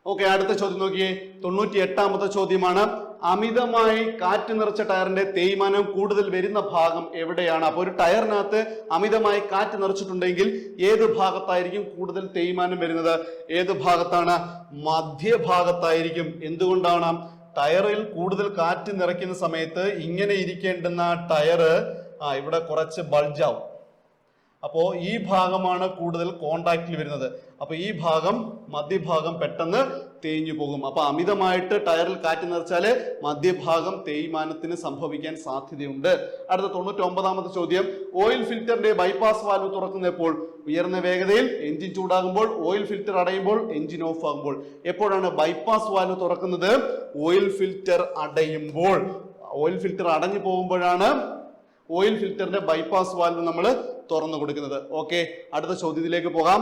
ഓക്കെ അടുത്ത ചോദ്യം നോക്കിയേ. തൊണ്ണൂറ്റി എട്ടാമത്തെ ചോദ്യമാണ്. അമിതമായി കാറ്റ് നിറച്ച ടയറിന്റെ തേയ്മാനം കൂടുതൽ വരുന്ന ഭാഗം എവിടെയാണ്? അപ്പോൾ ഒരു ടയറിനകത്ത് അമിതമായി കാറ്റ് നിറച്ചിട്ടുണ്ടെങ്കിൽ ഏത് ഭാഗത്തായിരിക്കും കൂടുതൽ തേയ്മാനം വരുന്നത്? ഏത് ഭാഗത്താണ്? മധ്യഭാഗത്തായിരിക്കും. എന്തുകൊണ്ടാണ്? ടയറിൽ കൂടുതൽ കാറ്റ് നിറയ്ക്കുന്ന സമയത്ത് ഇങ്ങനെ ഇരിക്കേണ്ടുന്ന ടയറ് ആ ഇവിടെ കുറച്ച് ബൾജാവും അപ്പോൾ ഈ ഭാഗമാണ് കൂടുതൽ കോണ്ടാക്റ്റിൽ വരുന്നത്. അപ്പോൾ ഈ ഭാഗം മധ്യഭാഗം പെട്ടെന്ന് തേഞ്ഞു പോകും. അപ്പൊ അമിതമായിട്ട് ടയറിൽ കാറ്റ് നിറച്ചാൽ മധ്യഭാഗം തേയ്മാനത്തിന് സംഭവിക്കാൻ സാധ്യതയുണ്ട്. അടുത്ത തൊണ്ണൂറ്റി ഒമ്പതാമത്തെ ചോദ്യം ഓയിൽ ഫിൽറ്ററിന്റെ ബൈപ്പാസ് വാൽവ് തുറക്കുന്നപ്പോൾ ഉയർന്ന വേഗതയിൽ എഞ്ചിൻ ചൂടാകുമ്പോൾ ഓയിൽ ഫിൽറ്റർ അടയുമ്പോൾ എഞ്ചിൻ ഓഫ് ആകുമ്പോൾ എപ്പോഴാണ് ബൈപ്പാസ് വാൽവ് തുറക്കുന്നത്? ഓയിൽ ഫിൽറ്റർ അടയുമ്പോൾ. ഓയിൽ ഫിൽറ്റർ അടഞ്ഞു പോകുമ്പോഴാണ് ഓയിൽ ഫിൽറ്ററിന്റെ ബൈപ്പാസ് വാൽവ് നമ്മൾ തുറന്നു കൊടുക്കുന്നത്. ഓക്കെ അടുത്ത ചോദ്യത്തിലേക്ക് പോകാം.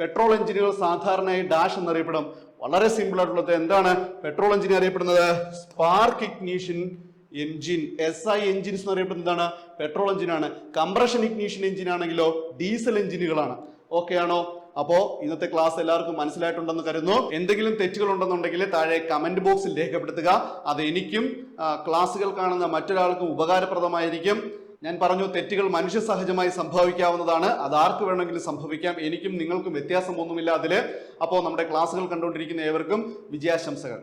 പെട്രോൾ എഞ്ചിനുകൾ സാധാരണയായി ഡാഷ് എന്നറിയപ്പെടും. വളരെ സിമ്പിൾ ആയിട്ടുള്ളത് എന്താണ്? പെട്രോൾ എഞ്ചിൻ അറിയപ്പെടുന്നത് spark ignition engine S I engines എന്ന് അറിയപ്പെടുന്നതാണ് പെട്രോൾ എഞ്ചിനാണ് കംപ്രഷൻ ഇഗ്നീഷൻ എഞ്ചിൻ ആണെങ്കിലോ ഡീസൽ എഞ്ചിനുകളാണ് ഓക്കെ ആണോ? അപ്പോ ഇന്നത്തെ ക്ലാസ് എല്ലാവർക്കും മനസ്സിലായിട്ടുണ്ടെന്ന് കരുതുന്നു. എന്തെങ്കിലും തെറ്റുകൾ ഉണ്ടെന്നുണ്ടെങ്കിൽ താഴെ കമന്റ് ബോക്സിൽ രേഖപ്പെടുത്തുക. അത് എനിക്കും ക്ലാസ്സുകൾ കാണുന്ന മറ്റൊരാൾക്കും ഉപകാരപ്രദമായിരിക്കും. ഞാൻ പറഞ്ഞു തെറ്റുകൾ മനുഷ്യ സഹജമായി സംഭവിക്കാവുന്നതാണ്. അത് ആർക്ക് വേണമെങ്കിലും സംഭവിക്കാം. എനിക്കും നിങ്ങൾക്കും വ്യത്യാസമൊന്നുമില്ല അതിൽ അപ്പോൾ നമ്മുടെ ക്ലാസ്സുകൾ കണ്ടുകൊണ്ടിരിക്കുന്ന ഏവർക്കും വിജയാശംസകൾ.